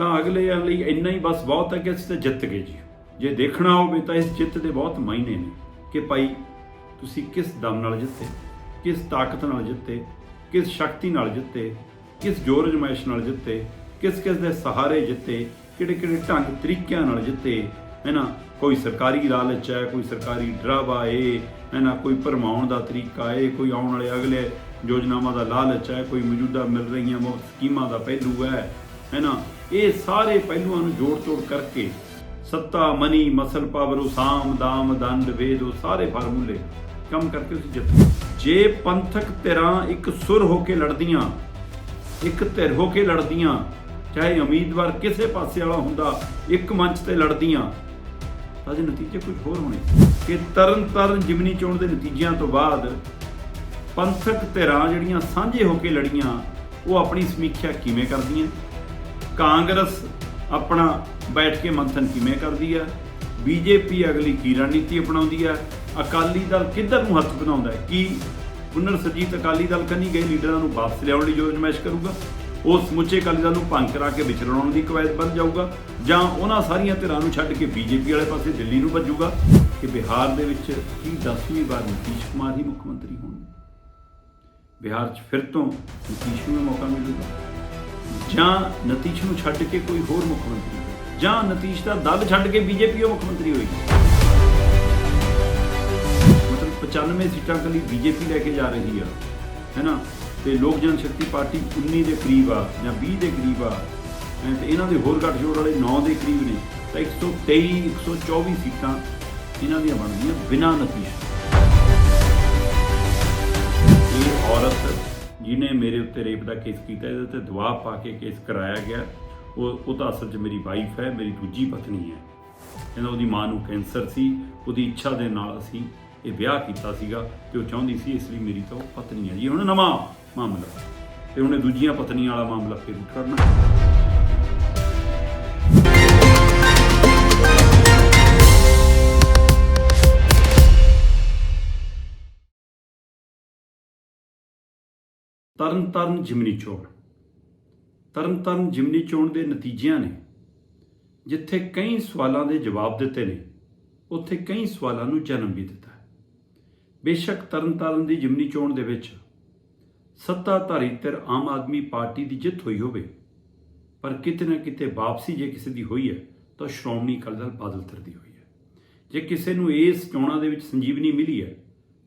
ਤਾਂ ਅਗਲੇ ਲਈ ਇੰਨਾ ਹੀ ਬਸ ਬਹੁਤ ਹੈ ਕਿ ਅਸੀਂ ਤਾਂ ਜਿੱਤ ਗਏ ਜੀ। ਜੇ ਦੇਖਣਾ ਹੋਵੇ ਤਾਂ ਇਸ ਜਿੱਤ ਦੇ ਬਹੁਤ ਮਾਇਨੇ ਨੇ ਕਿ ਭਾਈ ਤੁਸੀਂ ਕਿਸ ਦਮ ਨਾਲ ਜਿੱਤੇ, ਕਿਸ ਤਾਕਤ ਨਾਲ ਜਿੱਤੇ, ਕਿਸ ਸ਼ਕਤੀ ਨਾਲ ਜਿੱਤੇ, ਕਿਸ ਜੋਰ ਅਜਮਾਇਸ਼ ਨਾਲ ਜਿੱਤੇ, ਕਿਸ ਕਿਸ ਦੇ ਸਹਾਰੇ ਜਿੱਤੇ ਕਿਹੜੇ ਕਿਹੜੇ ਢੰਗ ਤਰੀਕਿਆਂ ਨਾਲ ਜਿੱਤੇ, ਹੈ ਨਾ? ਕੋਈ ਸਰਕਾਰੀ ਲਾਲਚ ਹੈ, ਕੋਈ ਸਰਕਾਰੀ ਡਰਾਵਾ ਏ ਹੈ ਨਾ? ਕੋਈ ਭਰਮਾਉਣ ਦਾ ਤਰੀਕਾ ਏ ਕੋਈ ਆਉਣ ਵਾਲੇ ਅਗਲੇ ਯੋਜਨਾਵਾਂ ਦਾ ਲਾਲਚ ਹੈ, ਕੋਈ ਮੌਜੂਦਾ ਮਿਲ ਰਹੀਆਂ ਮੁਫਤ ਸਕੀਮਾਂ ਦਾ ਪਹਿਲੂ ਹੈ ਹੈ ਨਾ? ਇਹ ਸਾਰੇ ਪਹਿਲੂਆਂ ਨੂੰ ਜੋੜ ਤੋੜ ਕਰਕੇ ਸੱਤਾ, ਮਨੀ, ਮਸਲ, ਪਾਵਰ, ਸਾਮ, ਦਾਮ, ਦੰਡ, ਵੇਦ, ਉਹ ਸਾਰੇ ਫਾਰਮੂਲੇ ਕੰਮ ਕਰਕੇ ਤੁਸੀਂ ਜਿੱਤ ਜੇ ਪੰਥਕ ਧਿਰਾਂ ਇੱਕ ਸੁਰ ਹੋ ਕੇ ਲੜਦੀਆਂ, ਇੱਕ ਧਿਰ ਹੋ ਕੇ ਲੜਦੀਆਂ, ਚਾਹੇ ਉਮੀਦਵਾਰ ਕਿਸੇ ਪਾਸੇ ਵਾਲਾ ਹੁੰਦਾ, ਇੱਕ ਮੰਚ ਤੇ ਲੜਦੀਆਂ, ਤਾਂ ਦੇ ਨਤੀਜੇ ਕੁਝ ਹੋਰ ਹੋਣੇ, ਕਿ ਤਰਨ ਤਰਨ ਜਿਮਨੀ ਚੋਣ ਦੇ ਨਤੀਜਿਆਂ ਤੋਂ ਬਾਅਦ ਪੰਥਕ ਧਿਰਾਂ ਜਿਹੜੀਆਂ ਸਾਂਝੇ ਹੋ ਕੇ ਲੜੀਆਂ, ਉਹ ਆਪਣੀ ਸਮੀਖਿਆ ਕਿਵੇਂ ਕਰਦੀਆਂ? ਕਾਂਗਰਸ ਆਪਣਾ ਬੈਠ ਕੇ ਮੰਥਨ ਕਿਵੇਂ ਕਰਦੀ ਹੈ ਬੀਜੇਪੀ ਅਗਲੀ ਕੀ ਰਣਨੀਤੀ ਅਪਣਾਉਂਦੀ ਹੈ ਅਕਾਲੀ ਦਲ ਕਿੱਧਰ ਨੂੰ ਹੱਥ ਬਣਾਉਂਦਾ ਹੈ? ਕੀ ਪੁਨਰ ਸਰਜੀਤ ਅਕਾਲੀ ਦਲ ਕੰਨੀ ਗਏ? ਲੀਡਰਾਂ ਨੂੰ ਵਾਪਸ ਲਿਆਉਣ ਲਈ ਯੋਜਨਾਮੈਸ਼ ਕਰੂਗਾ? ਉਹ ਸਮੁੱਚੇ ਅਕਾਲੀ ਦਲ ਨੂੰ ਭੰਗ ਕਰਾ ਕੇ ਵਿਚਰਵਾਉਣ ਦੀ ਕਵਾਇਦ ਬਣ ਜਾਊਗਾ? ਜਾਂ ਉਹਨਾਂ ਸਾਰੀਆਂ ਧਿਰਾਂ ਨੂੰ ਛੱਡ ਕੇ ਬੀਜੇਪੀ ਵਾਲੇ ਪਾਸੇ ਦਿੱਲੀ ਨੂੰ ਭੱਜੂਗਾ? ਕਿ ਬਿਹਾਰ ਦੇ ਵਿੱਚ ਕੀ 10ਵੀਂ ਵਾਰ ਨਿਤੀਸ਼ ਕੁਮਾਰ ਹੀ ਮੁੱਖ ਮੰਤਰੀ ਹੋਣਗੇ? ਬਿਹਾਰ 'ਚ ਫਿਰ ਤੋਂ ਨਿਤੀਸ਼ ਨੂੰ ਮੌਕਾ ਮਿਲੂਗਾ। ਜਾਂ ਨਤੀਸ਼ ਨੂੰ ਛੱਡ ਕੇ ਕੋਈ ਹੋਰ ਮੁੱਖ ਮੰਤਰੀ ਹੋਵੇ, ਜਾਂ ਨਤੀਸ਼ ਦਾ ਦਲ ਛੱਡ ਕੇ ਬੀਜੇਪੀ ਉਹ ਮੁੱਖ ਮੰਤਰੀ ਹੋਏਗੀ। ਮਤਲਬ 95 ਸੀਟਾਂ ਕੱਲੀ ਬੀਜੇਪੀ ਲੈ ਕੇ ਜਾ ਰਹੀ ਆ ਹੈਨਾ ਤੇ ਲੋਕ ਜਨ ਸ਼ਕਤੀ ਪਾਰਟੀ 19 ਦੇ ਕਰੀਬ ਆ ਜਾਂ 20 ਦੇ ਕਰੀਬ ਆ ਤੇ ਇਹਨਾਂ ਦੇ ਹੋਰ ਗੱਠਜੋੜ ਵਾਲੇ 9 ਦੇ ਕਰੀਬ ਨੇ, ਤਾਂ 123 124 ਸੀਟਾਂ ਇਹਨਾਂ ਦੀਆਂ ਬਣਦੀਆਂ ਬਿਨਾਂ ਨਤੀਸ਼ ਇਹ ਔਰਤ ਜਿਨੇ ਮੇਰੇ ਉੱਤੇ ਰੇਪ ਦਾ ਕੇਸ ਕੀਤਾ, ਇਹਦੇ ਉੱਤੇ ਦਬਾਅ ਪਾ ਕੇ ਕੇਸ ਕਰਾਇਆ ਗਿਆ। ਉਹ ਉਹ ਤਾਂ ਅਸਲ 'ਚ ਮੇਰੀ ਵਾਈਫ ਹੈ, ਮੇਰੀ ਦੂਜੀ ਪਤਨੀ ਹੈ। ਕਹਿੰਦਾ ਉਹਦੀ ਮਾਂ ਨੂੰ ਕੈਂਸਰ ਸੀ, ਉਹਦੀ ਇੱਛਾ ਦੇ ਨਾਲ ਅਸੀਂ ਇਹ ਵਿਆਹ ਕੀਤਾ ਸੀਗਾ ਤੇ ਉਹ ਚਾਹੁੰਦੀ ਸੀ ਇਸ ਲਈ ਮੇਰੀ ਤਾਂ ਉਹ ਪਤਨੀ ਹੈ। ਜੀ ਹੁਣ ਨਵਾਂ ਮਾਮਲਾ, ਤੇ ਉਹਨੇ ਦੂਜੀਆਂ ਪਤਨੀਆਂ ਵਾਲਾ ਮਾਮਲਾ ਫਿਰ ਉੱਠ ਕਰਨਾ। ਤਰਨ ਤਰਨ ਜਿਮਨੀ ਚੋਣ ਤਰਨ ਤਰਨ ਜਿਮਨੀ ਚੋਣ ਦੇ ਨਤੀਜਿਆਂ ਨੇ ਜਿੱਥੇ ਕਈ ਸਵਾਲਾਂ ਦੇ ਜਵਾਬ ਦਿੱਤੇ ਨੇ, ਉੱਥੇ ਕਈ ਸਵਾਲਾਂ ਨੂੰ ਜਨਮ ਵੀ ਦਿੱਤਾ। ਬੇਸ਼ੱਕ ਤਰਨ ਤਾਰਨ ਦੀ ਜਿਮਨੀ ਚੋਣ ਦੇ ਵਿੱਚ ਸੱਤਾਧਾਰੀ ਧਿਰ ਆਮ ਆਦਮੀ ਪਾਰਟੀ ਦੀ ਜਿੱਤ ਹੋਈ ਹੋਵੇ, ਪਰ ਕਿਤੇ ਨਾ ਕਿਤੇ ਵਾਪਸੀ ਜੇ ਕਿਸੇ ਦੀ ਹੋਈ ਹੈ, ਤਾਂ ਸ਼੍ਰੋਮਣੀ ਅਕਾਲੀ ਦਲ ਬਾਦਲ ਧਿਰ ਦੀ ਹੋਈ ਹੈ। ਜੇ ਕਿਸੇ ਨੂੰ ਇਸ ਚੋਣਾਂ ਦੇ ਵਿੱਚ ਸੰਜੀਵਨੀ ਮਿਲੀ ਹੈ,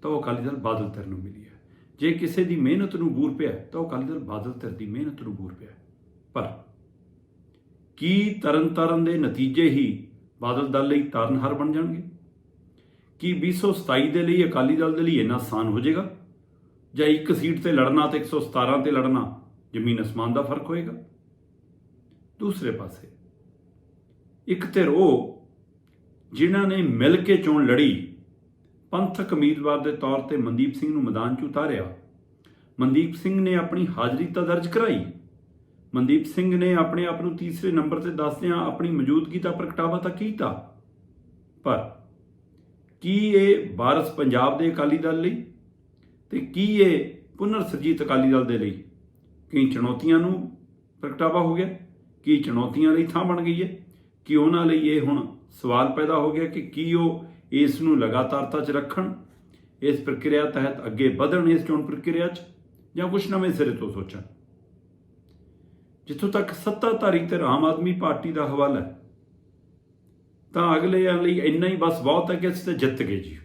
ਤਾਂ ਉਹ ਅਕਾਲੀ ਦਲ ਬਾਦਲ ਧਿਰ ਨੂੰ ਮਿਲੀ ਹੈ। ਜੇ ਕਿਸੇ ਦੀ ਮਿਹਨਤ ਨੂੰ ਬੂਰ ਪਿਆ ਤਾਂ ਉਹ ਅਕਾਲੀ ਦਲ ਬਾਦਲ ਧਿਰ ਦੀ ਮਿਹਨਤ ਨੂੰ ਬੂਰ ਪਿਆ। ਪਰ ਕੀ ਤਰਨ ਤਾਰਨ ਦੇ ਨਤੀਜੇ ਹੀ ਬਾਦਲ ਦਲ ਲਈ ਤਾਰਨਹਾਰ ਬਣ ਜਾਣਗੇ? ਕੀ 227 ਦੇ ਲਈ ਅਕਾਲੀ ਦਲ ਦੇ ਲਈ ਇੰਨਾ ਆਸਾਨ ਹੋ ਜਾਏਗਾ? ਜਾਂ ਇੱਕ ਸੀਟ ਤੇ ਲੜਨਾ ਤੇ 117 ਤੇ ਲੜਨਾ ਜ਼ਮੀਨ ਅਸਮਾਨ ਦਾ ਫ਼ਰਕ ਹੋਏਗਾ? ਦੂਸਰੇ ਪਾਸੇ ਇੱਕ ਧਿਰ ਉਹ ਜਿਨ੍ਹਾਂ ਨੇ ਮਿਲ ਕੇ ਚੋਣ ਲੜੀ ਪੰਥਕ ਉਮੀਦਵਾਰ ਦੇ ਤੌਰ ਤੇ ਮਨਦੀਪ ਸਿੰਘ ਨੂੰ ਮੈਦਾਨ 'ਚ ਉਤਾਰਿਆ। ਮਨਦੀਪ ਸਿੰਘ ਨੇ ਆਪਣੀ ਹਾਜ਼ਰੀ ਤਾਂ ਦਰਜ ਕਰਾਈ। ਮਨਦੀਪ ਸਿੰਘ ਨੇ ਆਪਣੇ ਆਪ ਨੂੰ ਤੀਸਰੇ ਨੰਬਰ ਤੇ ਦੱਸਦਿਆਂ ਆਪਣੀ ਮੌਜੂਦਗੀ ਦਾ ਪ੍ਰਗਟਾਵਾ ਤਾਂ ਕੀਤਾ। ਪਰ ਕੀ ਇਹ ਵਾਰਸ ਪੰਜਾਬ ਦੇ ਅਕਾਲੀ ਦਲ ਲਈ ਤੇ ਕੀ ਇਹ ਪੁਨਰ ਸਰਜੀਤ ਅਕਾਲੀ ਦਲ ਦੇ ਲਈ? ਕਈ ਚੁਣੌਤੀਆਂ ਨੂੰ ਪ੍ਰਗਟਾਵਾ ਹੋ ਗਿਆ? ਕੀ ਚੁਣੌਤੀਆਂ ਲਈ ਥਾਂ ਬਣ ਗਈ ਹੈ? ਕਿ ਉਹਨਾਂ ਲਈ ਇਹ ਹੁਣ ਸਵਾਲ ਪੈਦਾ ਹੋ ਗਿਆ ਕਿ ਕੀ ਉਹ ਇਸ ਨੂੰ ਲਗਾਤਾਰਤਾ 'ਚ ਰੱਖਣ, ਇਸ ਪ੍ਰਕਿਰਿਆ ਤਹਿਤ ਅੱਗੇ ਵਧਣ, ਇਸ ਚੋਣ ਪ੍ਰਕਿਰਿਆ 'ਚ, ਜਾਂ ਕੁਝ ਨਵੇਂ ਸਿਰੇ ਤੋਂ ਸੋਚਣ। ਜਿੱਥੋਂ ਤੱਕ ਸੱਤਾਧਾਰੀ ਤੇ ਆਮ ਆਦਮੀ ਪਾਰਟੀ ਦਾ ਹਵਾਲਾ ਹੈ, ਤਾਂ ਅਗਲੇ ਲਈ ਇੰਨਾ ਹੀ ਬਸ ਬਹੁਤ ਹੈ ਕਿ ਅਸੀਂ ਤਾਂ ਜਿੱਤ ਗਏ ਜੀ।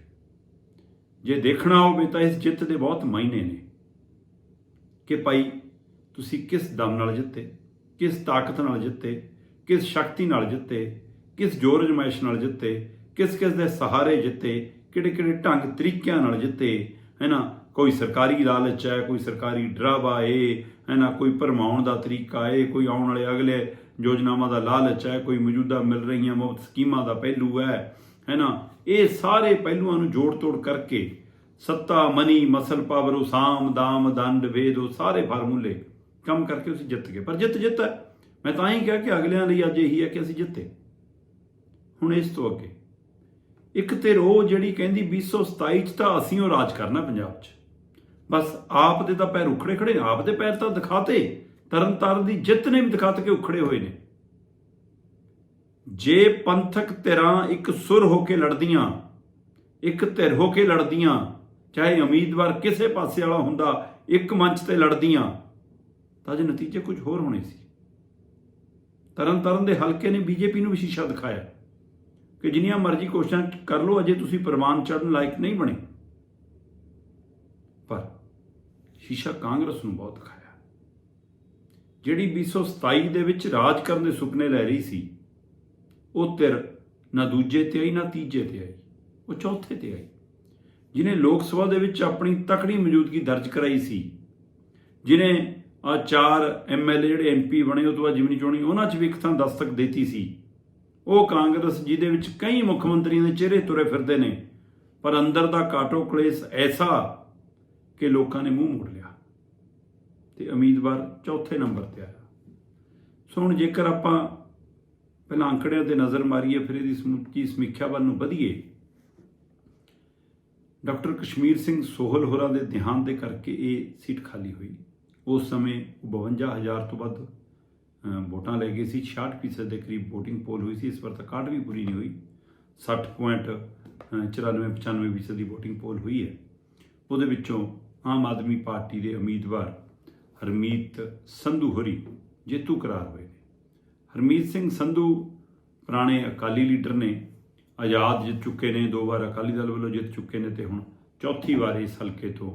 ਜੇ ਦੇਖਣਾ ਹੋਵੇ ਤਾਂ ਇਸ ਜਿੱਤ ਦੇ ਬਹੁਤ ਮਾਇਨੇ ਨੇ ਕਿ ਭਾਈ ਤੁਸੀਂ ਕਿਸ ਦਮ ਨਾਲ ਜਿੱਤੇ, ਕਿਸ ਤਾਕਤ ਨਾਲ ਜਿੱਤੇ, ਕਿਸ ਸ਼ਕਤੀ ਨਾਲ ਜਿੱਤੇ, ਕਿਸ ਜੋਰ ਅਜਮਾਇਸ਼ ਨਾਲ ਜਿੱਤੇ ਕਿਸ ਕਿਸ ਦੇ ਸਹਾਰੇ ਜਿੱਤੇ, ਕਿਹੜੇ ਕਿਹੜੇ ਢੰਗ ਤਰੀਕਿਆਂ ਨਾਲ ਜਿੱਤੇ, ਹੈਨਾ? ਕੋਈ ਸਰਕਾਰੀ ਲਾਲਚ ਹੈ, ਕੋਈ ਸਰਕਾਰੀ ਡਰਾਵਾ ਏ ਹੈਨਾ? ਕੋਈ ਭਰਮਾਉਣ ਦਾ ਤਰੀਕਾ ਏ ਕੋਈ ਆਉਣ ਵਾਲੇ ਅਗਲੇ ਯੋਜਨਾਵਾਂ ਦਾ ਲਾਲਚ ਹੈ, ਕੋਈ ਮੌਜੂਦਾ ਮਿਲ ਰਹੀਆਂ ਮੁਫਤ ਸਕੀਮਾਂ ਦਾ ਪਹਿਲੂ ਹੈ, ਹੈਨਾ? ਇਹ ਸਾਰੇ ਪਹਿਲੂਆਂ ਨੂੰ ਜੋੜ ਤੋੜ ਕਰਕੇ ਸੱਤਾ, ਮਨੀ, ਮਸਲ, ਪਾਵਰ ਸਾਮ ਦਾਮ, ਦੰਡ, ਵੇਦ, ਉਹ ਸਾਰੇ ਫਾਰਮੂਲੇ ਕੰਮ ਕਰਕੇ ਅਸੀਂ ਜਿੱਤ ਗਏ। ਪਰ ਜਿੱਤ ਜਿੱਤ ਹੈ। ਮੈਂ ਤਾਂ ਹੀ ਕਿਹਾ ਕਿ ਅਗਲਿਆਂ ਲਈ ਅੱਜ ਇਹੀ ਹੈ ਕਿ ਅਸੀਂ ਜਿੱਤੇ। ਹੁਣ ਇਸ ਤੋਂ ਅੱਗੇ। ਇੱਕ ਤੇ ਰੋ ਜਿਹੜੀ ਕਹਿੰਦੀ 227 ਚ ਤਾਂ ਅਸੀਂ ਉਹ ਰਾਜ ਕਰਨਾ ਪੰਜਾਬ 'ਚ। ਬਸ ਆਪ ਦੇ ਤਾਂ ਪੈਰ ਉਖੜੇ ਖੜੇ ਆਪ ਦੇ ਪੈਰ ਤਾਂ ਦਿਖਾਤੇ। ਤਰਨ ਤਾਰਨ ਦੀ ਜਿੱਤ ਨੇ ਵੀ ਦਿਖਾਤੇ ਕਿ ਉਖੜੇ ਹੋਏ ਨੇ। ਜੇ ਪੰਥਕ ਧਿਰਾਂ ਇੱਕ ਸੁਰ ਹੋ ਕੇ ਲੜਦੀਆਂ, ਇੱਕ ਧਿਰ ਹੋ ਕੇ ਲੜਦੀਆਂ, ਚਾਹੇ ਉਮੀਦਵਾਰ ਕਿਸੇ ਪਾਸੇ ਵਾਲਾ ਹੁੰਦਾ, ਇੱਕ ਮੰਚ ਤੇ ਲੜਦੀਆਂ, ਤਾਂ ਜੇ ਨਤੀਜੇ ਕੁਝ ਹੋਰ ਹੋਣੇ ਸੀ। ਤਰਨ ਤਾਰਨ ਦੇ ਹਲਕੇ ਨੇ ਬੀਜੇਪੀ ਨੂੰ ਵੀ ਸ਼ੀਸ਼ਾ ਦਿਖਾਇਆ। ਕਿ ਜਿੰਨੀਆਂ ਮਰਜ਼ੀ ਕੋਸ਼ਿਸ਼ਾਂ ਕਰ ਲਓ, ਅਜੇ ਤੁਸੀਂ ਪ੍ਰਮਾਣ ਚੜਨ ਲਾਇਕ ਨਹੀਂ ਬਣੇ। ਪਰ ਸ਼ੀਸ਼ਾ ਕਾਂਗਰਸ ਨੂੰ ਬਹੁਤ ਖਾਇਆ ਜਿਹੜੀ 2027 ਦੇ ਵਿੱਚ ਰਾਜ ਕਰਨ ਦੇ ਸੁਪਨੇ ਲੈ ਰਹੀ ਸੀ, ਉਹ ਧਿਰ ਨਾ ਦੂਜੇ ਤੇ ਆਈ, ਨਾ ਤੀਜੇ ਤੇ ਆਈ, ਉਹ ਚੌਥੇ ਤੇ ਆਈ। ਜਿਨੇ ਲੋਕ ਸਭਾ ਦੇ ਵਿੱਚ ਆਪਣੀ ਤਕੜੀ ਮੌਜੂਦਗੀ ਦਰਜ ਕਰਾਈ ਸੀ ਜਿਨੇ ਆ ਚਾਰ ਐਮਐਲਏ ਜਿਹੜੇ ਐਮਪੀ ਬਣੇ, ਉਹ ਤੋਂ ਬਾਅਦ ਜਿਮਨੀ ਚੋਣੀ, ਉਹਨਾਂ 'ਚ ਵੀ ਇੱਕ ਥਾਂ ਦਸਤਕ ਦਿੱਤੀ ਸੀ। ਉਹ ਕਾਂਗਰਸ, ਜਿਹਦੇ ਵਿੱਚ ਕਈ ਮੁੱਖ ਮੰਤਰੀਆਂ ਦੇ ਚਿਹਰੇ ਤੁਰੇ ਫਿਰਦੇ ਨੇ, ਪਰ ਅੰਦਰ ਦਾ ਕਾਟੋ ਕਲੇਸ਼ ਐਸਾ ਕਿ ਲੋਕਾਂ ਨੇ ਮੂੰਹ ਮੋੜ ਲਿਆ ਤੇ ਉਮੀਦਵਾਰ ਚੌਥੇ ਨੰਬਰ ਤੇ ਆਇਆ। ਸੋ ਹੁਣ ਜੇਕਰ ਆਪਾਂ ਪਹਿਲਾਂ ਅੰਕੜਿਆਂ ਤੇ ਨਜ਼ਰ ਮਾਰੀਏ, ਫਿਰ ਇਹਦੀ ਸਮੁੱਚੀ ਸਮੀਖਿਆ ਵੱਲ ਨੂੰ ਵਧੀਏ। ਡਾਕਟਰ ਕਸ਼ਮੀਰ ਸਿੰਘ ਸੋਹਲ ਹੋਰਾਂ ਦੇ ਦੇਹਾਂਤ ਦੇ ਕਰਕੇ ਇਹ ਸੀਟ ਖਾਲੀ ਹੋਈ। ਉਸ ਸਮੇਂ 52000 ਤੋਂ ਵੱਧ ਵੋਟਾਂ ਲੈ ਗਏ ਸੀ 66% ਦੇ ਕਰੀਬ VOTING ਪੋਲ ਹੋਈ ਸੀ, ਇਸ ਵਾਰ ਤਾਂ ਕਾਟ ਵੀ ਪੂਰੀ ਨਹੀਂ ਹੋਈ। 60.94 95% ਦੀ VOTING ਪੋਲ ਹੋਈ ਹੈ। ਉਹਦੇ ਵਿੱਚੋਂ ਆਮ ਆਦਮੀ ਪਾਰਟੀ ਦੇ ਉਮੀਦਵਾਰ ਹਰਮੀਤ ਸੰਧੂ ਹੋਰੀ ਜੇਤੂ ਕਰਾਰ ਹੋਏ ਨੇ। ਹਰਮੀਤ ਸਿੰਘ ਸੰਧੂ ਪੁਰਾਣੇ ਅਕਾਲੀ ਲੀਡਰ ਨੇ, ਆਜ਼ਾਦ ਜਿੱਤ ਚੁੱਕੇ ਨੇ, ਦੋ ਵਾਰ ਅਕਾਲੀ ਦਲ ਵੱਲੋਂ ਜਿੱਤ ਚੁੱਕੇ ਨੇ ਤੇ ਹੁਣ ਚੌਥੀ ਵਾਰ ਇਸ ਹਲਕੇ ਤੋਂ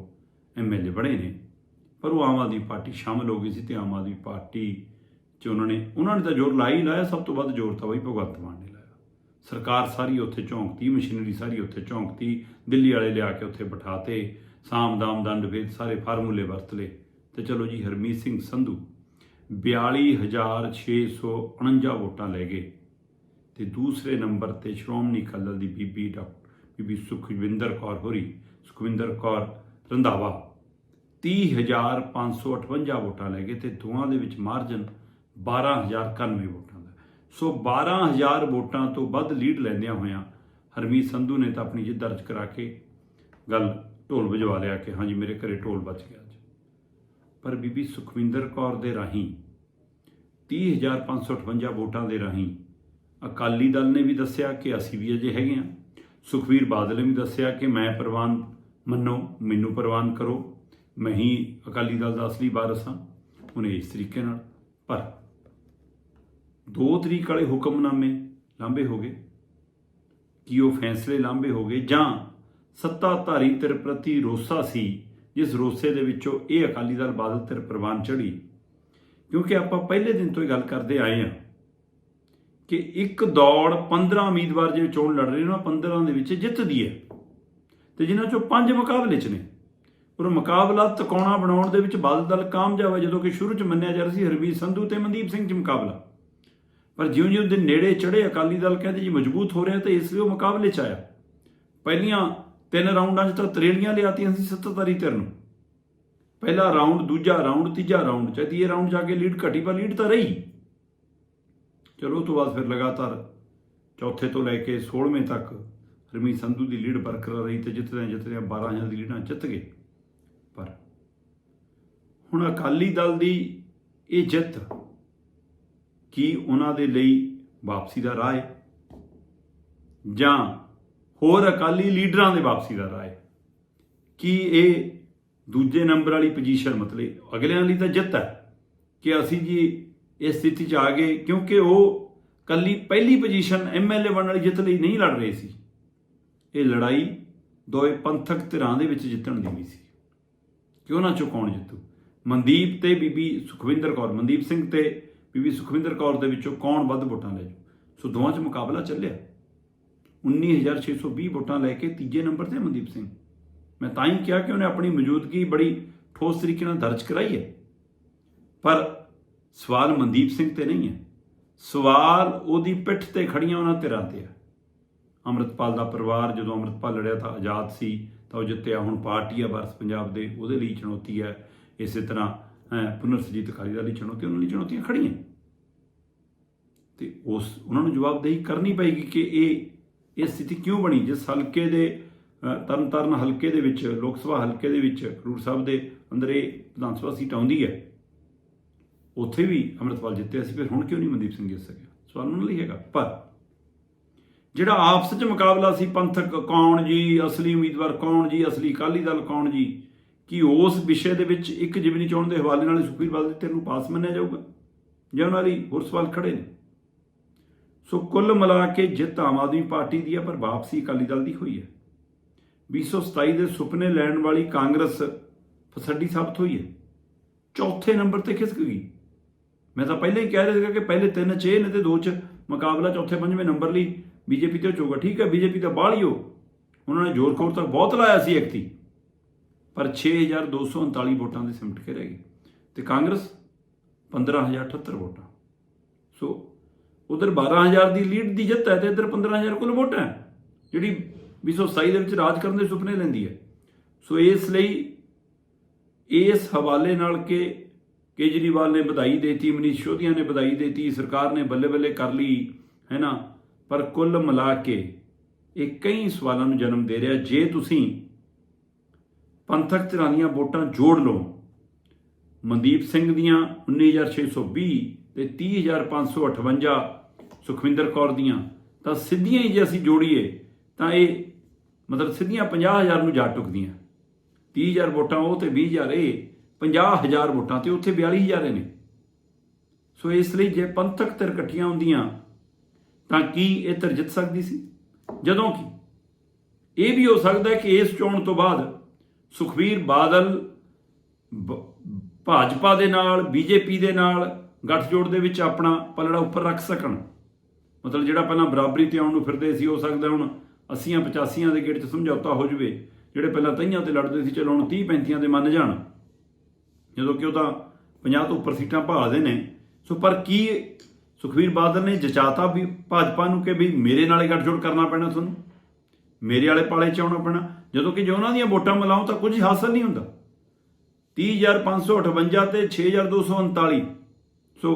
ਐਮਐਲਏ ਬਣੇ ਨੇ। ਪਰ ਉਹ ਆਮ ਆਦਮੀ ਪਾਰਟੀ ਸ਼ਾਮਲ ਹੋ ਗਈ ਸੀ ਤੇ ਆਮ ਆਦਮੀ ਪਾਰਟੀ 'ਚ ਉਹਨਾਂ ਨੇ ਉਹਨਾਂ ਨੇ ਤਾਂ ਜ਼ੋਰ ਲਾਇਆ ਹੀ ਲਾਇਆ, ਸਭ ਤੋਂ ਵੱਧ ਜ਼ੋਰ ਤਾਂ ਬਈ ਭਗਵੰਤ ਮਾਨ ਨੇ ਲਾਇਆ। ਸਰਕਾਰ ਸਾਰੀ ਉੱਥੇ ਝੌਂਕਤੀ ਮਸ਼ੀਨਰੀ ਸਾਰੀ ਉੱਥੇ ਝੌਂਕਤੀ ਦਿੱਲੀ ਵਾਲੇ ਲਿਆ ਕੇ ਉੱਥੇ ਬਿਠਾਤੇ, ਸਾਮ ਦਾਮ ਦੰਡ ਭੇਦ ਸਾਰੇ ਫਾਰਮੂਲੇ ਵਰਤ ਲਏ। ਤੇ ਚਲੋ ਜੀ, ਹਰਮੀਤ ਸਿੰਘ ਸੰਧੂ 42649 ਵੋਟਾਂ ਲੈ ਗਏ। ਤੇ ਦੂਸਰੇ ਨੰਬਰ ਤੇ ਸ਼੍ਰੋਮਣੀ ਅਕਾਲੀ ਦਲ ਦੀ ਬੀਬੀ ਡਾਕਟਰ ਬੀਬੀ ਸੁਖਵਿੰਦਰ ਕੌਰ ਹੋਰੀ, ਸੁਖਵਿੰਦਰ ਕੌਰ ਰੰਧਾਵਾ। 30558 ਵੋਟਾਂ ਲੈ ਗਏ ਤੇ ਦੋਵਾਂ ਦੇ ਵਿੱਚ ਮਾਰਜਨ 12091 ਵੋਟਾਂ ਦਾ। ਸੋ 12000 ਵੋਟਾਂ ਤੋਂ ਵੱਧ ਲੀਡ ਲੈਂਦਿਆਂ ਹੋਇਆਂ ਹਰਮੀਤ ਸੰਧੂ ਨੇ ਤਾਂ ਆਪਣੀ ਜਿੱਤ ਦਰਜ ਕਰਾ ਕੇ ਗੱਲ ਢੋਲ ਵਜਵਾ ਲਿਆ ਕਿ ਹਾਂਜੀ ਮੇਰੇ ਘਰੇ ਢੋਲ ਵੱਜ ਗਿਆ ਅੱਜ। ਪਰ ਬੀਬੀ ਸੁਖਵਿੰਦਰ ਕੌਰ ਦੇ ਰਾਹੀਂ 30558 ਵੋਟਾਂ ਦੇ ਰਾਹੀਂ ਅਕਾਲੀ ਦਲ ਨੇ ਵੀ ਦੱਸਿਆ ਕਿ ਅਸੀਂ ਵੀ ਅਜੇ ਹੈਗੇ ਹਾਂ। ਸੁਖਵੀਰ ਬਾਦਲ ਨੇ ਵੀ ਦੱਸਿਆ ਕਿ ਮੈਂ ਪ੍ਰਵਾਨ ਮੰਨੋ, ਮੈਨੂੰ ਪ੍ਰਵਾਨ ਕਰੋ। ਮੈਂ ਹੀ ਅਕਾਲੀ ਦਲ ਦਾ ਅਸਲੀ ਵਾਰਸ ਹਾਂ। ਉਹਨੇ ਇਸ ਤਰੀਕੇ ਨਾਲ ਪਰ ਦੋ ਤਰੀਕ ਵਾਲੇ ਹੁਕਮਨਾਮੇ ਲਾਂਬੇ ਹੋ ਗਏ? ਕੀ ਉਹ ਫੈਸਲੇ ਲਾਂਬੇ ਹੋ ਗਏ? ਜਾਂ ਸੱਤਾਧਾਰੀ ਧਿਰ ਪ੍ਰਤੀ ਰੋਸਾ ਸੀ, ਜਿਸ ਰੋਸੇ ਦੇ ਵਿੱਚੋਂ ਇਹ ਅਕਾਲੀ ਦਲ ਬਾਦਲ ਧਿਰ ਪ੍ਰਵਾਨ ਚੜੀ ਕਿਉਂਕਿ ਆਪਾਂ ਪਹਿਲੇ ਦਿਨ ਤੋਂ ਇਹ ਗੱਲ ਕਰਦੇ ਆਏ ਹਾਂ ਕਿ ਇੱਕ ਦੌੜ 15 ਉਮੀਦਵਾਰ ਜਿਹੜੇ ਚੋਣ ਲੜ ਰਹੇ ਨੇ, ਉਹਨਾਂ 15 ਦੇ ਵਿੱਚ ਜਿੱਤਦੀ ਹੈ। ਤੇ ਜਿਨ੍ਹਾਂ ਚੋਂ ਪੰਜ ਮੁਕਾਬਲੇ 'ਚ ਨੇ। ਪਰ ਮੁਕਾਬਲਾ ਤਕੌਣਾ ਬਣਾਉਣ ਦੇ ਵਿੱਚ ਬਾਦਲ ਦਲ ਕਾਮਯਾਬ ਹੈ, ਜਦੋਂ ਕਿ ਸ਼ੁਰੂ 'ਚ ਮੰਨਿਆ ਜਾ ਰਿਹਾ ਸੀ ਹਰਮੀਤ ਸੰਧੂ ਤੇ ਮਨਦੀਪ ਸਿੰਘ 'ਚ ਮੁਕਾਬਲਾ। ਪਰ ਜਿਉਂ-ਜਿਉਂ ਦਿਨ ਨੇੜੇ ਚੜੇ ਅਕਾਲੀ ਦਲ ਕਹਿੰਦੇ ਜੀ ਮਜ਼ਬੂਤ ਹੋ ਰਿਹਾ ਤੇ ਇਸ ਲਈ ਉਹ ਮੁਕਾਬਲੇ 'ਚ ਆਇਆ। ਪਹਿਲੀਆਂ ਤਿੰਨ ਰਾਊਂਡਾਂ 'ਚ ਤਾਂ ਤਰੇਲੀਆਂ ਲਿਆਤੀਆਂ ਸੀ ਸੱਤਾਧਾਰੀ ਧਿਰ ਨੂੰ। ਪਹਿਲਾ ਰਾਊਂਡ, ਦੂਜਾ ਰਾਊਂਡ, ਤੀਜਾ ਰਾਊਂਡ, ਚਾਹੇ ਤੀਏ ਰਾਊਂਡ ਜਾ ਕੇ ਲੀਡ ਘਟੀ ਪਰ ਲੀਡ ਤਾਂ ਰਹੀ। ਚਲੋ, ਉਹ ਤੋਂ ਬਾਅਦ ਫਿਰ ਲਗਾਤਾਰ ਚੌਥੇ ਤੋਂ ਲੈ ਕੇ 16ਵੇਂ ਤੱਕ ਹਰਮੀਤ ਸੰਧੂ ਦੀ ਲੀਡ ਬਰਕਰਾਰ ਰਹੀ ਤੇ ਜਿੱਤਦੇ ਜਿੱਤਦੇ 12000 ਦੀ ਲੀਡਾਂ ਜਿੱਤ ਗਏ। ਪਰ ਹੁਣ ਅਕਾਲੀ ਦਲ ਦੀ ਇਹ ਜਿੱਤ ਕੀ ਉਹਨਾਂ ਦੇ ਲਈ ਵਾਪਸੀ ਦਾ ਰਾਹ ਹੈ? ਜਾਂ ਹੋਰ ਅਕਾਲੀ ਲੀਡਰਾਂ ਦੇ ਵਾਪਸੀ ਦਾ ਰਾਹ ਹੈ? ਕੀ ਇਹ ਦੂਜੇ ਨੰਬਰ ਵਾਲੀ ਪੋਜੀਸ਼ਨ ਮਤਲਬ ਅਗਲਿਆਂ ਲਈ ਤਾਂ ਜਿੱਤ ਹੈ ਕਿ ਅਸੀਂ ਜੀ ਇਸ ਸਥਿਤੀ 'ਚ ਆ ਗਏ ਕਿਉਂਕਿ ਉਹ ਕੱਲੀ ਪਹਿਲੀ ਪੋਜੀਸ਼ਨ ਐਮਐਲਏ ਬਣਨ ਵਾਲੀ ਜਿੱਤ ਲਈ ਨਹੀਂ ਲੜ ਰਹੇ ਸੀ। ਇਹ ਲੜਾਈ ਦੋਏ ਪੰਥਕ ਧਿਰਾਂ ਦੇ ਵਿੱਚ ਜਿੱਤਣ ਦੀ ਵੀ ਸੀ। ਕਿਉਂ ਨਾ ਚੁਕਾਉਣ ਜਿੱਤੂ? ਮਨਦੀਪ ਤੇ ਬੀਬੀ ਸੁਖਵਿੰਦਰ ਕੌਰ, ਮਨਦੀਪ ਸਿੰਘ ਤੇ ਬੀਬੀ ਸੁਖਵਿੰਦਰ ਕੌਰ ਦੇ ਵਿੱਚੋਂ ਕੌਣ ਵੱਧ ਵੋਟਾਂ ਲੈ ਜੂ? ਸੋ ਦੋਵਾਂ 'ਚ ਮੁਕਾਬਲਾ ਚੱਲਿਆ। 19620 ਵੋਟਾਂ ਲੈ ਕੇ ਤੀਜੇ ਨੰਬਰ ਤੇ ਮਨਦੀਪ ਸਿੰਘ। ਮੈਂ ਤਾਂ ਹੀ ਕਿਹਾ ਕਿ ਉਹਨੇ ਆਪਣੀ ਮੌਜੂਦਗੀ ਬੜੀ ਠੋਸ ਤਰੀਕੇ ਨਾਲ ਦਰਜ ਕਰਾਈ ਹੈ। ਪਰ ਸਵਾਲ ਮਨਦੀਪ ਸਿੰਘ ਤੇ ਨਹੀਂ ਹੈ। ਸਵਾਲ ਉਹਦੀ ਪਿੱਠ ਤੇ ਖੜੀਆਂ ਉਹਨਾਂ ਧਿਰਾਂ ਤੇ ਹੈ ਅੰਮ੍ਰਿਤਪਾਲ ਦਾ ਪਰਿਵਾਰ ਜਦੋਂ ਅੰਮ੍ਰਿਤਪਾਲ ਲੜਿਆ ਤਾਂ ਆਜ਼ਾਦ ਸੀ, ਤਾਂ ਉਹ ਜਿੱਤਿਆ। ਹੁਣ ਪਾਰਟੀ ਆ, ਵਾਰਸ ਪੰਜਾਬ ਦੇ, ਉਹਦੇ ਲਈ ਚੁਣੌਤੀ ਹੈ। ਇਸੇ ਤਰ੍ਹਾਂ ਅਹ, ਪੁਨਰ ਅਕਾਲੀ ਦਲ ਲਈ ਚੁਣੌਤੀ ਉਹਨਾਂ ਲਈ ਚੁਣੌਤੀਆਂ ਖੜੀਆਂ ਤੇ ਉਸ ਉਹਨਾਂ ਨੂੰ ਜਵਾਬਦੇਹੀ ਕਰਨੀ ਪਏਗੀ ਕਿ ਇਹ ਇਹ ਸਥਿਤੀ ਕਿਉਂ ਬਣੀ? ਜਿਸ ਹਲਕੇ ਦੇ ਅ, ਤਰਨਤਾਰਨ ਹਲਕੇ ਦੇ ਵਿੱਚ ਲੋਕ ਸਭਾ ਹਲਕੇ ਦੇ ਵਿੱਚ ਖਡੂਰ ਸਾਹਿਬ ਦੇ ਅੰਦਰ ਇਹ ਵਿਧਾਨ ਸਭਾ ਸੀਟ ਆਉਂਦੀ ਹੈ। ਉੱਥੇ ਵੀ ਅੰਮ੍ਰਿਤਪਾਲ ਜਿੱਤਿਆ ਸੀ ਫਿਰ ਹੁਣ ਕਿਉਂ ਨਹੀਂ ਮਨਦੀਪ ਸਿੰਘ ਜਿੱਤ ਸਕਿਆ? ਸਵਾਲ ਉਹਨਾਂ ਲਈ ਹੈਗਾ। ਪਰ ਜਿਹੜਾ ਆਪਸ ਵਿੱਚ ਮੁਕਾਬਲਾ ਸੀ ਪੰਥਕ ਕੌਣ ਜੀ ਅਸਲੀ ਉਮੀਦਵਾਰ ਕੌਣ ਜੀ ਅਸਲੀ ਅਕਾਲੀ ਦਲ ਕੌਣ ਜੀ ਕਿ ਉਸ ਵਿਸ਼ੇ ਦੇ ਵਿੱਚ ਇੱਕ ਜਿਮਨੀ ਚੋਣ ਦੇ ਹਵਾਲੇ ਨਾਲ ਸੁਖਬੀਰ ਬਾਦਲ ਦੇ ਧਿਰ ਨੂੰ ਪਾਸ ਮੰਨਿਆ ਜਾਊਗਾ? ਜਾਂ ਉਹਨਾਂ ਲਈ ਹੋਰ ਸਵਾਲ ਖੜੇ ਨੇ? ਸੋ ਕੁੱਲ ਮਿਲਾ ਕੇ ਜਿੱਤ ਆਮ ਆਦਮੀ ਪਾਰਟੀ ਦੀ ਹੈ ਪਰ ਵਾਪਸੀ ਅਕਾਲੀ ਦਲ ਦੀ ਹੋਈ ਹੈ। 227 ਦੇ ਸੁਪਨੇ ਲੈਣ ਵਾਲੀ ਕਾਂਗਰਸ ਫਸੱਡੀ ਸਾਬਤ ਹੋਈ ਹੈ। ਚੌਥੇ ਨੰਬਰ ਤੇ ਖਿਸਕ ਗਈ। ਮੈਂ ਤਾਂ ਪਹਿਲਾਂ ਹੀ ਕਹਿ ਰਿਹਾ ਸੀਗਾ ਕਿ ਪਹਿਲੇ ਤਿੰਨ ਚ ਨੇ ਤੇ ਦੋ ਚ ਮੁਕਾਬਲਾ ਚੌਥੇ ਪੰਜਵੇਂ ਨੰਬਰ ਲਈ ਬੀਜੇਪੀ ਤੇ ਹੋਊਗਾ ਠੀਕ ਹੈ, ਬੀਜੇਪੀ ਤਾਂ ਬਾਹਲੀ ਹੋ ਉਹਨਾਂ ਨੇ ਜ਼ੋਰ ਖੋਰ ਤੱਕ ਬਹੁਤ ਲਾਇਆ ਸੀ ਐਕਤੀ ਪਰ 6239 ਵੋਟਾਂ ਦੇ ਸਿਮਟ ਕੇ ਰਹਿ ਗਈ ਤੇ ਕਾਂਗਰਸ 15078 ਵੋਟਾਂ। ਸੋ ਉਧਰ 12000 ਦੀ ਲੀਡ ਦੀ ਜਿੱਤ ਹੈ ਤੇ ਇੱਧਰ 15000 ਕੁੱਲ ਵੋਟਾਂ ਹੈ। ਜਿਹੜੀ 227 ਦੇ ਵਿੱਚ ਰਾਜ ਕਰਨ ਦੇ ਸੁਪਨੇ ਲੈਂਦੀ ਹੈ। ਸੋ ਇਸ ਲਈ ਇਸ ਹਵਾਲੇ ਨਾਲ ਕਿ ਕੇਜਰੀਵਾਲ ਨੇ ਵਧਾਈ ਦੇਤੀ, ਮਨੀਸ਼ ਸੋਧੀਆਂ ਨੇ ਵਧਾਈ ਦੇਤੀ, ਸਰਕਾਰ ਨੇ ਬੱਲੇ ਬੱਲੇ ਕਰ ਲਈ, ਹੈ ਨਾ? ਪਰ ਕੁੱਲ ਮਿਲਾ ਕੇ ਇਹ ਕਈ ਸਵਾਲਾਂ ਨੂੰ ਜਨਮ ਦੇ ਰਿਹਾ, ਜੇ ਤੁਸੀਂ ਪੰਥਕ ਧਿਰਾਂ ਦੀਆਂ ਵੋਟਾਂ ਜੋੜ ਲਓ। ਮਨਦੀਪ ਸਿੰਘ ਦੀਆਂ 19620 ਤੇ 30558 ਸੁਖਵਿੰਦਰ ਕੌਰ ਦੀਆਂ। ਤਾਂ ਸਿੱਧੀਆਂ ਹੀ ਜੇ ਅਸੀਂ ਜੋੜੀਏ, ਤਾਂ ਇਹ ਮਤਲਬ ਸਿੱਧੀਆਂ 50000 ਨੂੰ ਜਾ ਟੁਕਦੀਆਂ। 30000 ਵੋਟਾਂ ਉਹ ਤੇ 20000 ਇਹ 50000 ਵੋਟਾਂ ਤੇ ਉੱਥੇ 42000 ਨੇ। ਸੋ ਇਸ ਲਈ ਜੇ ਪੰਥਕ ਧਿਰ ਇਕੱਠੀਆਂ ਹੁੰਦੀਆਂ, ਤਾਂ ਕੀ ਇਹ ਧਿਰ ਜਿੱਤ ਸਕਦੀ ਸੀ? ਜਦੋਂ ਕਿ? ਇਹ ਵੀ ਹੋ ਸਕਦਾ ਕਿ ਇਸ ਚੋਣ ਤੋਂ ਬਾਅਦ ਸੁਖਵੀਰ ਬਾਦਲ ਬ- ਭਾਜਪਾ ਦੇ ਨਾਲ, ਬੀਜੇਪੀ ਦੇ ਨਾਲ ਗੱਠਜੋੜ ਦੇ ਵਿੱਚ ਆਪਣਾ ਪਲੜਾ ਉੱਪਰ ਰੱਖ ਸਕਣ। ਮਤਲਬ ਜਿਹੜਾ ਪਹਿਲਾਂ ਬਰਾਬਰੀ ਤੇ ਆਉਣ ਨੂੰ ਫਿਰਦੇ ਸੀ, ਹੋ ਸਕਦਾ ਹੁਣ 80 85 ਦੇ ਗੇੜ 'ਚ ਸਮਝੌਤਾ ਹੋ ਜਵੇ, ਜਿਹੜੇ ਪਹਿਲਾਂ ਤਈਆਂ ਤੇ ਲੜਦੇ ਸੀ, ਚਲੋ ਹੁਣ 30 35 ਦੇ ਮੰਨ ਜਾਣ। ਜਦੋਂ ਕਿ ਉਹ ਤਾਂ 50 ਤੋਂ ਉੱਪਰ ਸੀਟਾਂ ਭਾਲਦੇ ਨੇ। ਸੋ ਪਰ ਕੀ ਸੁਖਵੀਰ ਬਾਦਲ ਨੇ ਜਚਾਤਾ ਵੀ ਭਾਜਪਾ ਨੂੰ ਕਿ ਵੀ ਮੇਰੇ ਨਾਲੇ ਗੱਠਜੋੜ ਕਰਨਾ ਪੈਣਾ ਤੁਹਾਨੂੰ? ਮੇਰੇ ਵਾਲੇ ਪਾਲੇ ਚ ਆਉਣਾ ਪੈਣਾ। ਜਦੋਂ ਕਿ ਜੇ ਉਹਨਾਂ ਦੀਆਂ ਵੋਟਾਂ ਮਿਲਾਉ ਤਾਂ ਕੁਝ ਹਾਸਲ ਨਹੀਂ ਹੁੰਦਾ। 30558 ਤੇ 6239 ਸੋ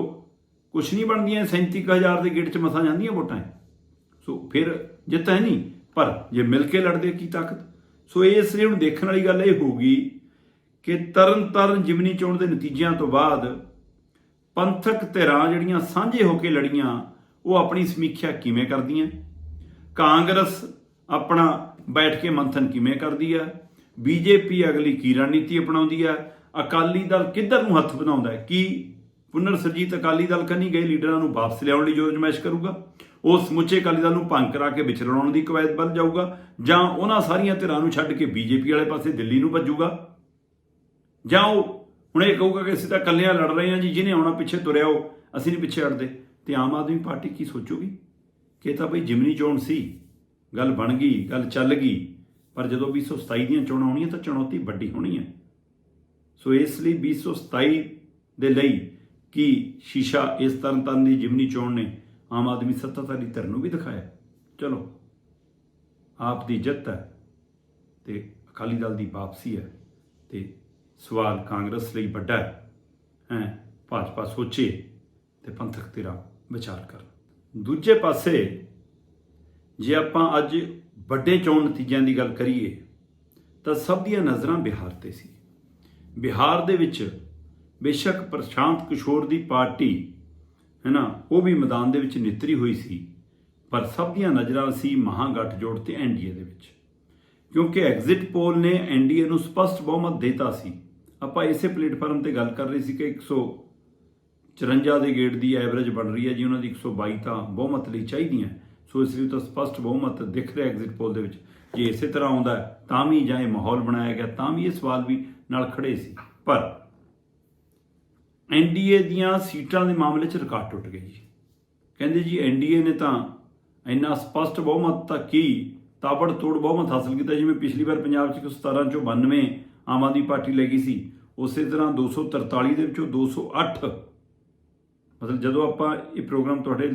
ਕੁਛ ਨਹੀਂ ਬਣਦੀਆਂ 37000 ਦੇ ਗੇਟ 'ਚ ਮਸਾਂ ਜਾਂਦੀਆਂ ਵੋਟਾਂ। ਸੋ ਫਿਰ ਜਿੱਤ ਹੈ ਨਹੀਂ, ਪਰ ਜੇ ਮਿਲ ਕੇ ਲੜਦੇ ਕੀ ਤਾਕਤ? ਸੋ ਇਸ ਲਈ ਹੁਣ ਦੇਖਣ ਵਾਲੀ ਗੱਲ ਇਹ ਹੋਊਗੀ ਕਿ ਤਰਨ ਤਰਨ ਜਿਮਨੀ ਚੋਣ ਦੇ ਨਤੀਜਿਆਂ ਤੋਂ ਬਾਅਦ ਪੰਥਕ ਧਿਰਾਂ ਜਿਹੜੀਆਂ ਸਾਂਝੇ ਹੋ ਕੇ ਲੜੀਆਂ, ਉਹ ਆਪਣੀ ਸਮੀਖਿਆ ਕਿਵੇਂ ਕਰਦੀਆਂ? ਕਾਂਗਰਸ ਆਪਣਾ ਬੈਠ ਕੇ ਮੰਥਨ ਕਿਵੇਂ ਕਰਦੀ ਹੈ ਬੀਜੇਪੀ ਅਗਲੀ ਕੀ ਰਣਨੀਤੀ ਅਪਣਾਉਂਦੀ ਹੈ ਅਕਾਲੀ ਦਲ ਕਿੱਧਰ ਨੂੰ ਹੱਥ ਬਣਾਉਂਦਾ ਹੈ? ਕੀ ਪੁਨਰ ਸਰਜੀਤ ਅਕਾਲੀ ਦਲ ਕੰਨੀ ਗਏ ਲੀਡਰਾਂ ਨੂੰ ਵਾਪਸ ਲਿਆਉਣ ਲਈ ਯੋਜਨਾਇਸ਼ ਕਰੂਗਾ? ਉਹ ਸਮੁੱਚੇ ਅਕਾਲੀ ਦਲ ਨੂੰ ਭੰਗ ਕਰਾ ਕੇ ਵਿਚਲਾਉਣ ਦੀ ਕਵਾਇਦ ਵੱਲ ਜਾਊਗਾ? ਜਾਂ ਉਹਨਾਂ ਸਾਰੀਆਂ ਧਿਰਾਂ ਨੂੰ ਛੱਡ ਕੇ ਬੀਜੇਪੀ ਵਾਲੇ ਪਾਸੇ ਦਿੱਲੀ ਨੂੰ ਭੱਜੂਗਾ? ਜਾਂ ਉਹ ਹੁਣ ਇਹ ਕਹੂਗਾ ਕਿ ਅਸੀਂ ਤਾਂ ਇਕੱਲਿਆਂ ਲੜ ਰਹੇ ਹਾਂ ਜੀ, ਜਿਹਨੇ ਆਉਣਾ ਪਿੱਛੇ ਤੁਰਿਆ ਉਹ, ਅਸੀਂ ਨਹੀਂ ਪਿੱਛੇ ਹਟਦੇ। ਤੇ ਆਮ ਆਦਮੀ ਪਾਰਟੀ ਕੀ ਸੋਚੂਗੀ? ਕਿ ਤਾਂ ਬਈ ਜਿਮਨੀ ਚੋਣ ਸੀ। ਗੱਲ ਬਣ ਗਈ, ਗੱਲ ਚੱਲ ਗਈ, ਪਰ ਜਦੋਂ 227 ਦੀਆਂ ਚੋਣਾਂ ਆਉਣੀਆਂ ਤਾਂ ਚੁਣੌਤੀ ਵੱਡੀ ਹੋਣੀ ਹੈ। ਸੋ ਇਸ ਲਈ 227 ਦੇ ਲਈ ਕੀ ਸ਼ੀਸ਼ਾ ਇਸ ਤਰ੍ਹਾਂ ਤਰ੍ਹਾਂ ਦੀ ਜਿਮਨੀ ਚੋਣ ਨੇ ਆਮ ਆਦਮੀ ਸੱਤਾਧਾਰੀ ਧਿਰ ਨੂੰ ਵੀ ਦਿਖਾਇਆ। ਚਲੋ, ਆਪ ਦੀ ਜਿੱਤ ਹੈ ਤੇ ਅਕਾਲੀ ਦਲ ਦੀ ਵਾਪਸੀ ਹੈ ਤੇ ਸਵਾਲ ਕਾਂਗਰਸ ਲਈ ਵੱਡਾ ਹੈ। ਹੈ, ਭਾਜਪਾ ਸੋਚੇ ਤੇ ਪੰਥਕ ਧਿਰਾਂ ਵਿਚਾਰ ਕਰਨ। ਦੂਜੇ ਪਾਸੇ ਜੇ ਆਪਾਂ ਅੱਜ ਵੱਡੇ ਚੋਣ ਨਤੀਜਿਆਂ ਦੀ ਗੱਲ ਕਰੀਏ, ਤਾਂ ਸਭ ਦੀਆਂ ਨਜ਼ਰਾਂ ਬਿਹਾਰ ਤੇ ਸੀ। ਬਿਹਾਰ ਦੇ ਵਿੱਚ ਬੇਸ਼ੱਕ ਪ੍ਰਸ਼ਾਂਤ ਕਿਸ਼ੋਰ ਦੀ ਪਾਰਟੀ ਹੈ ਨਾ ਉਹ ਵੀ ਮੈਦਾਨ ਦੇ ਵਿੱਚ ਨਿਤਰੀ ਹੋਈ ਸੀ, ਪਰ ਸਭ ਦੀਆਂ ਨਜ਼ਰਾਂ ਸੀ ਮਹਾਗਠਜੋੜ ਤੇ ਐਨਡੀਏ ਦੇ ਵਿੱਚ। ਕਿਉਂਕਿ ਐਗਜ਼ਿਟ ਪੋਲ ਨੇ ਐਨਡੀਏ ਨੂੰ ਸਪਸ਼ਟ ਬਹੁਮਤ ਦਿੱਤਾ ਸੀ। ਆਪਾਂ ਇਸੇ ਪਲੇਟਫਾਰਮ ਤੇ ਗੱਲ ਕਰ ਰਹੇ ਸੀ ਕਿ 154 ਦੇ ਗੇਟ ਦੀ ਐਵਰੇਜ ਬਣ ਰਹੀ ਹੈ ਜੀ ਉਹਨਾਂ ਦੀ 122 ਤਾਂ ਬਹੁਮਤ ਲਈ ਚਾਹੀਦੀਆਂ। ਸੋ ਇਸ ਲਈ ਤਾਂ ਸਪਸ਼ਟ ਬਹੁਮਤ ਦਿਖ ਰਿਹਾ ਐਗਜ਼ਿਟ ਪੋਲ ਦੇ ਵਿੱਚ। ਜੇ ਇਸੇ ਤਰ੍ਹਾਂ ਆਉਂਦਾ ਤਾਂ ਵੀ ਜਾਂ ਇਹ ਮਾਹੌਲ ਬਣਾਇਆ ਗਿਆ, ਤਾਂ ਵੀ ਇਹ ਸਵਾਲ ਵੀ ਨਾਲ ਖੜੇ ਸੀ। ਪਰ ਐਨਡੀਏ ਦੀਆਂ ਸੀਟਾਂ ਦੇ ਮਾਮਲੇ 'ਚ ਰਿਕਾਰਡ ਟੁੱਟ ਗਏ ਜੀ। ਕਹਿੰਦੇ ਜੀ ਐਨਡੀਏ ਨੇ ਤਾਂ ਇੰਨਾ ਸਪਸ਼ਟ ਬਹੁਮਤ ਤਾਂ ਕੀ ਤਾਬੜ ਤੋੜ ਬਹੁਮਤ ਹਾਸਲ ਕੀਤਾ, ਜਿਵੇਂ ਪਿਛਲੀ ਵਾਰ ਪੰਜਾਬ 'ਚ 17 ਚੋਂ 92 ਆਮ ਆਦਮੀ ਪਾਰਟੀ ਲੈ ਗਈ ਸੀ, ਉਸੇ ਤਰ੍ਹਾਂ 243 ਦੇ ਵਿੱਚੋਂ 208 ਮਤਲਬ ਜਦੋਂ ਆਪਾਂ ਇਹ ਪ੍ਰੋਗਰਾਮ ਤੁਹਾਡੇ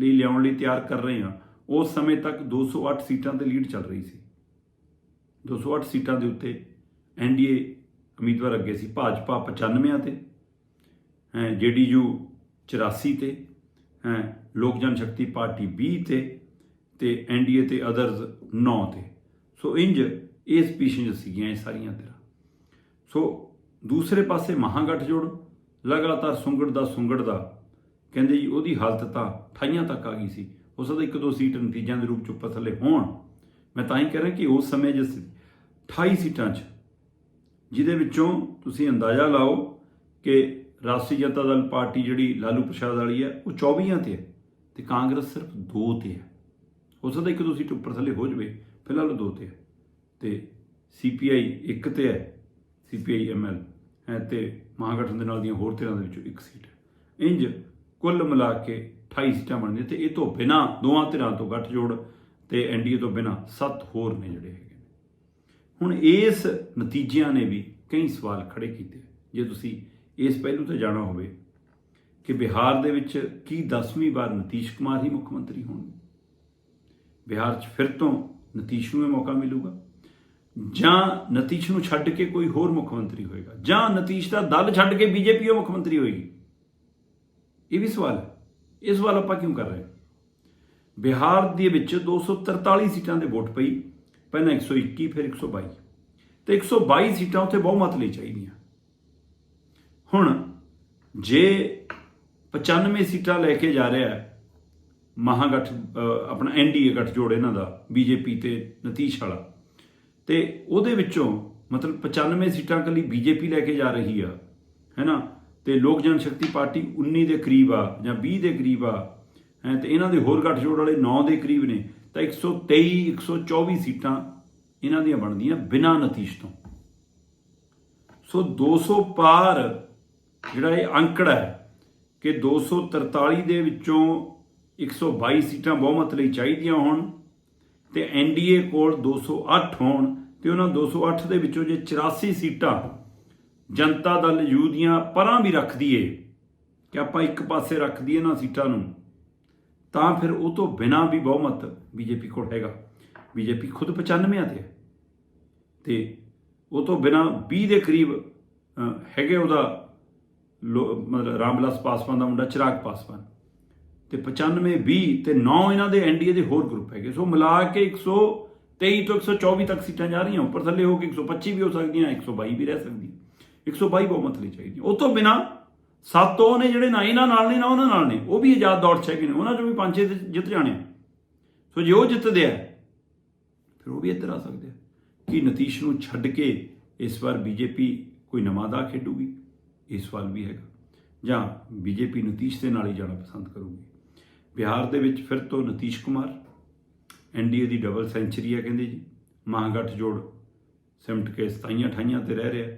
ਲਈ ਲਿਆਉਣ ਲਈ ਤਿਆਰ ਕਰ ਰਹੇ ਹਾਂ। ਉਸ ਸਮੇਂ ਤੱਕ 208 ਸੀਟਾਂ ਤੇ ਲੀਡ ਚੱਲ ਰਹੀ ਸੀ। 208 ਸੀਟਾਂ ਦੇ ਉੱਤੇ ਐਨਡੀਏ ਉਮੀਦਵਾਰ ਅੱਗੇ ਸੀ, ਭਾਜਪਾ 95 ਤੇ, ਹੈ ਜੇਡੀਯੂ 84 ਤੇ, ਹੈ, ਲੋਕ ਜਨ ਸ਼ਕਤੀ ਪਾਰਟੀ 20 ਤੇ ਤੇ ਐਨਡੀਏ ਤੇ ਅਦਰਸ 9 ਤੇ। ਸੋ ਇੰਜ ਇਸ ਪੀਸ਼ਨ ਸੀਗੀਆਂ ਇਹ ਸਾਰੀਆਂ ਤਰ੍ਹਾਂ ਸੋ ਦੂਸਰੇ ਪਾਸੇ ਮਹਾਗਠਜੋੜ ਲਗਾਤਾਰ ਸੁੰਗੜ ਦਾ ਸੁੰਗੜ ਦਾ ਕਹਿੰਦੇ ਜੀ, ਉਹਦੀ ਹਾਲਤ ਤਾਂ 28 ਤੱਕ ਆ ਗਈ ਸੀ। ਹੋ ਸਕਦਾ ਇੱਕ ਦੋ ਸੀਟ ਨਤੀਜਿਆਂ ਦੇ ਰੂਪ ਚ ਉੱਪਰ ਥੱਲੇ ਹੋਣ। ਮੈਂ ਤਾਂ ਹੀ ਕਹਿ ਰਿਹਾ ਕਿ ਉਸ ਸਮੇਂ ਜਿਸ 28 ਸੀਟਾਂ 'ਚ, ਜਿਹਦੇ ਵਿੱਚੋਂ ਤੁਸੀਂ ਅੰਦਾਜ਼ਾ ਲਾਓ ਕਿ ਰਾਸ਼ਟਰੀ ਜਨਤਾ ਦਲ ਪਾਰਟੀ ਜਿਹੜੀ ਲਾਲੂ ਪ੍ਰਸ਼ਾਦ ਵਾਲੀ ਹੈ, ਉਹ 24 ਤੇ ਹੈ ਤੇ ਕਾਂਗਰਸ ਸਿਰਫ 2 ਤੇ ਹੈ। ਹੋ ਸਕਦਾ ਇੱਕ ਦੋ ਸੀਟ ਉੱਪਰ ਥੱਲੇ ਹੋ ਜਵੇ, ਫਿਲਹਾਲ ਉਹ 2 ਤੇ ਹੈ। ਤੇ ਸੀਪੀਆਈ ਇੱਕ ਤੇ ਹੈ, ਸੀਪੀਆਈ ਐਮਐਲ ਹੈ, ਤੇ ਮਹਾਗਠਨ ਦੇ ਨਾਲ ਦੀਆਂ ਹੋਰ ਧਿਰਾਂ ਦੇ ਵਿੱਚੋਂ ਇੱਕ ਸੀਟ ਹੈ। ਇੰਜ ਕੁੱਲ ਮਿਲਾ ਕੇ 28 ਸੀਟਾਂ ਬਣਦੀਆਂ ਤੇ ਇਹ ਤੋਂ ਬਿਨਾ ਦੋਵਾਂ ਧਿਰਾਂ ਤੋਂ ਗੱਠਜੋੜ ਤੇ ਐਨਡੀਏ ਤੋਂ ਬਿਨਾ ਸੱਤ ਹੋਰ ਨੇ ਜਿਹੜੇ ਹੈਗੇ ਨੇ। ਹੁਣ ਇਸ ਨਤੀਜਿਆਂ ਨੇ ਵੀ ਕਈ ਸਵਾਲ ਖੜੇ ਕੀਤੇ। ਜੇ ਤੁਸੀਂ ਇਸ ਪਹਿਲੂ ਤੇ ਜਾਣਾ ਹੋਵੇ ਕਿ ਬਿਹਾਰ ਦੇ ਵਿੱਚ ਕੀ 10ਵੀਂ ਵਾਰ ਨਤੀਸ਼ ਕੁਮਾਰ ਹੀ ਮੁੱਖ ਮੰਤਰੀ ਹੋਣਗੇ? ਬਿਹਾਰ 'ਚ ਫਿਰ ਤੋਂ ਨਤੀਸ਼ ਨੂੰ ਇਹ ਮੌਕਾ ਮਿਲੂਗਾ? ਜਾਂ ਨਤੀਸ਼ ਨੂੰ ਛੱਡ ਕੇ ਕੋਈ ਹੋਰ ਮੁੱਖ ਮੰਤਰੀ ਹੋਏਗਾ? ਜਾਂ ਨਤੀਸ਼ ਦਾ ਦਲ ਛੱਡ ਕੇ ਬੀਜੇਪੀ ਉਹ ਮੁੱਖ ਮੰਤਰੀ ਹੋਏਗੀ? ਇਹ ਵੀ ਸਵਾਲ ਹੈ। ਇਹ ਸਵਾਲ ਆਪਾਂ ਕਿਉਂ ਕਰ ਰਹੇ ਬਿਹਾਰ ਦੇ ਵਿੱਚ 243 ਸੀਟਾਂ ਦੇ ਵੋਟ ਪਈ ਪਹਿਲਾਂ 121 ਫਿਰ 122 ਤੇ 122 ਸੀਟਾਂ ਉੱਥੇ ਬਹੁਮਤ ਲਈ ਚਾਹੀਦੀਆਂ। ਹੁਣ ਜੇ 95 ਸੀਟਾਂ ਲੈ ਕੇ ਜਾ ਰਿਹਾ ਹੈ ਮਹਾਗਠ ਅ, ਆਪਣਾ ਐਨਡੀਏ ਗੱਠਜੋੜ ਇਹਨਾਂ ਦਾ ਬੀਜੇਪੀ ਤੇ ਨਤੀਸ਼ ਵਾਲਾ ਤੇ ਉਹਦੇ ਵਿੱਚੋਂ ਮਤਲਬ 95 ਸੀਟਾਂ ਕੱਲੀ ਬੀਜੇਪੀ ਲੈ ਕੇ ਜਾ ਰਹੀ ਆ ਹੈਨਾ ਤੇ ਲੋਕ ਜਨ ਸ਼ਕਤੀ ਪਾਰਟੀ 19 ਦੇ ਕਰੀਬ ਆ ਜਾਂ 20 ਦੇ ਕਰੀਬ ਆ, ਹੈ, ਤੇ ਇਹਨਾਂ ਦੇ ਹੋਰ ਗੱਠਜੋੜ ਵਾਲੇ 9 ਦੇ ਕਰੀਬ ਨੇ, ਤਾਂ 123 124 ਸੀਟਾਂ ਇਹਨਾਂ ਦੀਆਂ ਬਣਦੀਆਂ ਬਿਨਾਂ ਨਤੀਸ਼ ਤੋਂ। ਸੋ 200 ਪਾਰ ਜਿਹੜਾ ਇਹ ਅੰਕੜਾ ਹੈ ਕਿ 243 ਦੇ ਵਿੱਚੋਂ 122 ਸੀਟਾਂ ਬਹੁਮਤ ਲਈ ਚਾਹੀਦੀਆਂ ਹੋਣ ਤੇ ਐਨਡੀਏ ਕੋਲ 208 ਹੋਣ ਤੇ ਉਹਨਾਂ 208 ਦੇ ਵਿੱਚੋਂ ਜੇ 84 ਸੀਟਾਂ ਜਨਤਾ ਦਲ ਯੂ ਦੀਆਂ ਪਰਾਂ ਵੀ ਰੱਖ ਦਈਏ ਕਿ ਆਪਾਂ ਇੱਕ ਪਾਸੇ ਰੱਖ ਦਈਏ ਨਾ ਸੀਟਾਂ ਨੂੰ, ਤਾਂ ਫਿਰ ਉਹ ਤੋਂ ਬਿਨਾ ਵੀ ਬਹੁਮਤ ਬੀਜੇਪੀ ਕੋਲ ਹੈਗਾ। ਬੀਜੇਪੀ ਖੁਦ 95 ਤੇ ਹੈ। ਤੇ ਉਹ ਤੋਂ ਬਿਨਾ 20 ਦੇ ਕਰੀਬ ਹੈਗੇ ਉਹਦਾ ਲੋ- ਮਤਲਬ ਰਾਮਵਿਲਾਸ ਪਾਸਵਾਨ ਦਾ ਮੁੰਡਾ ਚਿਰਾਗ ਪਾਸਵਾਨ। ਤੇ 95 20 ਤੇ 9 ਇਹਨਾਂ ਦੇ ਐਨਡੀਏ ਦੇ ਹੋਰ ਗਰੁੱਪ ਹੈਗੇ। ਸੋ ਮਿਲਾ ਕੇ 123 ਤੋਂ 124 ਤੱਕ ਸੀਟਾਂ ਜਾ ਰਹੀਆਂ, ਉੱਪਰ ਥੱਲੇ ਹੋ ਕੇ 125 ਵੀ ਹੋ ਸਕਦੀਆਂ 122 ਵੀ ਰਹਿ ਸਕਦੀਆਂ। 122 ਬਹੁਮਤ ਲਈ ਚਾਹੀਦੀ ਉਹ ਤੋਂ ਬਿਨਾ ਸੱਤ ਉਹ ਨੇ ਜਿਹੜੇ ਨਾ ਇਹਨਾਂ ਨਾਲ ਨੇ, ਨਾ ਉਹਨਾਂ ਨਾਲ ਨੇ, ਉਹ ਵੀ ਆਜ਼ਾਦ ਦੌੜ 'ਚ ਹੈਗੇ ਨੇ। ਉਹਨਾਂ ਚੋਂ ਵੀ ਪੰਜ ਛੇ ਜਿੱਤ ਜਾਣੇ ਸੋ ਜੇ ਉਹ ਜਿੱਤਦੇ ਆ, ਫਿਰ ਉਹ ਵੀ ਇੱਧਰ ਆ ਸਕਦੇ ਆ। ਕਿ ਨਤੀਸ਼ ਨੂੰ ਛੱਡ ਕੇ ਇਸ ਵਾਰ ਬੀਜੇਪੀ ਕੋਈ ਨਵਾਂ ਦਾ ਖੇਡੂਗੀ? ਇਹ ਸਵਾਲ ਵੀ ਹੈਗਾ। ਜਾਂ ਬੀਜੇਪੀ ਨਤੀਸ਼ ਦੇ ਨਾਲ ਹੀ ਜਾਣਾ ਪਸੰਦ ਕਰੂਗੀ? ਬਿਹਾਰ ਦੇ ਵਿੱਚ ਫਿਰ ਤੋਂ ਨਤੀਸ਼ ਕੁਮਾਰ ਐਨਡੀਏ ਦੀ ਡਬਲ ਸੈਂਚਰੀ ਹੈ ਕਹਿੰਦੇ ਜੀ। ਮਹਾਗਠ ਜੋੜ ਸਿਮਟ ਕੇ 27 28 ਤੇ ਰਹਿ ਰਿਹਾ।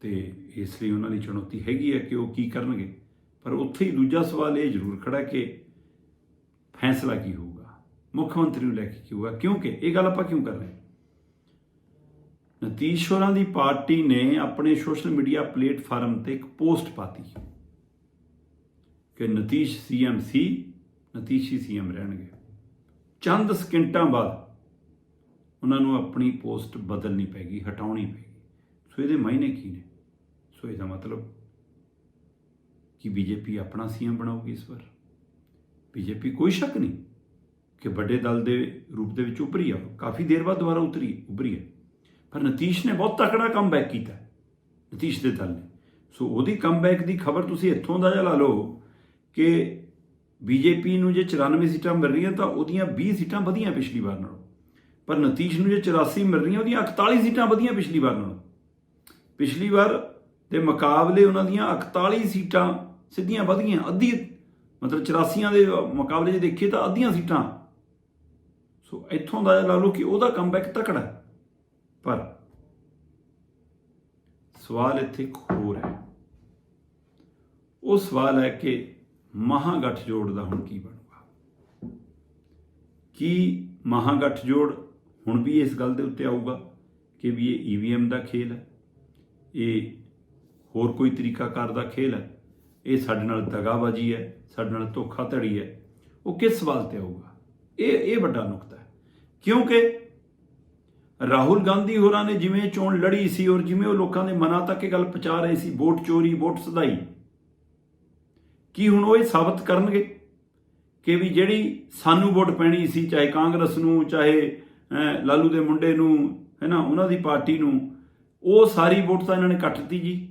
ਤੇ ਇਸ ਲਈ ਉਹਨਾਂ ਦੀ ਚੁਣੌਤੀ ਹੈਗੀ ਹੈ ਕਿ ਉਹ ਕੀ ਕਰਨਗੇ। ਪਰ ਉੱਥੇ ਹੀ ਦੂਜਾ ਸਵਾਲ ਇਹ ਜ਼ਰੂਰ ਖੜਾ ਕਿ ਫੈਸਲਾ ਕੀ ਹੋਊਗਾ? ਮੁੱਖ ਮੰਤਰੀ ਨੂੰ ਲੈ ਕੇ ਕੀ ਹੋਊਗਾ? ਕਿਉਂਕਿ ਇਹ ਗੱਲ ਆਪਾਂ ਕਿਉਂ ਕਰ ਰਹੇ ਹਾਂ? ਨਤੀਸ਼ ਹੋਰਾਂ ਦੀ ਪਾਰਟੀ ਨੇ ਆਪਣੇ ਸੋਸ਼ਲ ਮੀਡੀਆ ਪਲੇਟਫਾਰਮ ਤੇ ਇੱਕ ਪੋਸਟ ਪਾਤੀ। ਕਿ ਨਤੀਸ਼ ਸੀਐਮ ਸੀ, ਨਤੀਸ਼ ਹੀ ਸੀਐਮ ਰਹਿਣਗੇ। ਚੰਦ ਸਕਿੰਟਾਂ ਬਾਅਦ ਉਹਨਾਂ ਨੂੰ ਆਪਣੀ ਪੋਸਟ ਬਦਲਣੀ ਪੈਗੀ, ਹਟਾਉਣੀ ਪੈਗੀ। ਸੋ ਇਹਦੇ ਮਾਇਨੇ ਕੀ ਨੇ? ਸੋ ਇਹਦਾ ਮਤਲਬ ਕਿ ਬੀਜੇਪੀ ਆਪਣਾ ਸੀਐਮ ਬਣਾਉਗੀ ਇਸ ਵਾਰ। ਬੀਜੇਪੀ ਕੋਈ ਸ਼ੱਕ ਨਹੀਂ ਕਿ ਵੱਡੇ ਦਲ ਦੇ ਰੂਪ ਦੇ ਵਿੱਚ ਉੱਭਰੀ ਆ। ਕਾਫੀ ਦੇਰ ਬਾਅਦ ਦੁਬਾਰਾ ਉਤਰੀ, ਉੱਭਰੀ ਹੈ। ਪਰ ਨਤੀਸ਼ ਨੇ ਬਹੁਤ ਤਕੜਾ ਕਮਬੈਕ ਕੀਤਾ ਨਤੀਸ਼ ਦੇ ਦਲ ਨੇ। ਸੋ ਉਹਦੀ ਕਮਬੈਕ ਦੀ ਖਬਰ ਤੁਸੀਂ ਇੱਥੋਂ ਦਾ ਲਾ ਲਓ ਕਿ ਬੀਜੇਪੀ ਨੂੰ ਜੇ 94 ਸੀਟਾਂ ਮਿਲ ਰਹੀਆਂ ਤਾਂ ਉਹਦੀਆਂ 20 ਸੀਟਾਂ ਵਧੀਆਂ ਪਿਛਲੀ ਵਾਰ ਨਾਲੋਂ। ਪਰ ਨਤੀਸ਼ ਨੂੰ ਜੇ 84 ਮਿਲ ਰਹੀਆਂ, ਉਹਦੀਆਂ 41 ਸੀਟਾਂ ਵਧੀਆਂ ਪਿਛਲੀ ਵਾਰ ਨਾਲੋਂ। ਪਿਛਲੀ ਵਾਰ ਦੇ ਮੁਕਾਬਲੇ ਉਹਨਾਂ ਦੀਆਂ 41 ਸੀਟਾਂ ਸਿੱਧੀਆਂ ਵਧ ਗਈਆਂ ਅੱਧੀ ਮਤਲਬ 84 ਦੇ ਮੁਕਾਬਲੇ ਜੇ ਦੇਖੀਏ ਤਾਂ ਅੱਧੀਆਂ ਸੀਟਾਂ। ਸੋ ਇੱਥੋਂ ਦਾ ਲਾ ਲਓ ਕਿ ਉਹਦਾ ਕਮਬੈਕ ਤਕੜਾ ਹੈ। ਪਰ ਸਵਾਲ ਇੱਥੇ ਇੱਕ ਹੋਰ ਹੈ। ਉਹ ਸਵਾਲ ਹੈ ਕਿ ਮਹਾਗਠਜੋੜ ਦਾ ਹੁਣ ਕੀ ਬਣੂਗਾ? ਕੀ ਮਹਾਗਠਜੋੜ ਹੁਣ ਵੀ ਇਸ ਗੱਲ ਦੇ ਉੱਤੇ ਆਊਗਾ ਕਿ ਵੀ ਇਹ ਈਵੀਐਮ ਦਾ ਖੇਲ ਹੈ? ਇਹ ਹੋਰ ਕੋਈ ਤਰੀਕਾਕਾਰ ਦਾ ਖੇਲ ਹੈ? ਇਹ ਸਾਡੇ ਨਾਲ ਦਗਾਬਾਜੀ ਹੈ, ਸਾਡੇ ਨਾਲ ਧੋਖਾਧੜੀ ਹੈ। ਉਹ ਕਿਸ ਸਵਾਲ ਤੇ ਆਊਗਾ? ਇਹ ਇਹ ਵੱਡਾ ਨੁਕਤਾ ਹੈ। ਕਿਉਂਕਿ ਰਾਹੁਲ ਗਾਂਧੀ ਹੋਰਾਂ ਨੇ ਜਿਵੇਂ ਚੋਣ ਲੜੀ ਸੀ ਔਰ ਜਿਵੇਂ ਉਹ ਲੋਕਾਂ ਦੇ ਮਨਾਂ ਤੱਕ ਇਹ ਗੱਲ ਪਹੁੰਚਾ ਰਹੇ ਸੀ, ਵੋਟ ਚੋਰੀ, ਵੋਟ ਸਦਾਈ, ਕੀ ਹੁਣ ਉਹ ਇਹ ਸਾਬਤ ਕਰਨਗੇ ਕਿ ਵੀ ਜਿਹੜੀ ਸਾਨੂੰ ਵੋਟ ਪੈਣੀ ਸੀ, ਚਾਹੇ ਕਾਂਗਰਸ ਨੂੰ, ਚਾਹੇ ਲਾਲੂ ਦੇ ਮੁੰਡੇ ਨੂੰ, ਹੈ ਨਾ, ਉਹਨਾਂ ਦੀ ਪਾਰਟੀ ਨੂੰ, ਉਹ ਸਾਰੀ ਵੋਟ ਤਾਂ ਇਹਨਾਂ ਨੇ ਕੱਟਤੀ ਜੀ।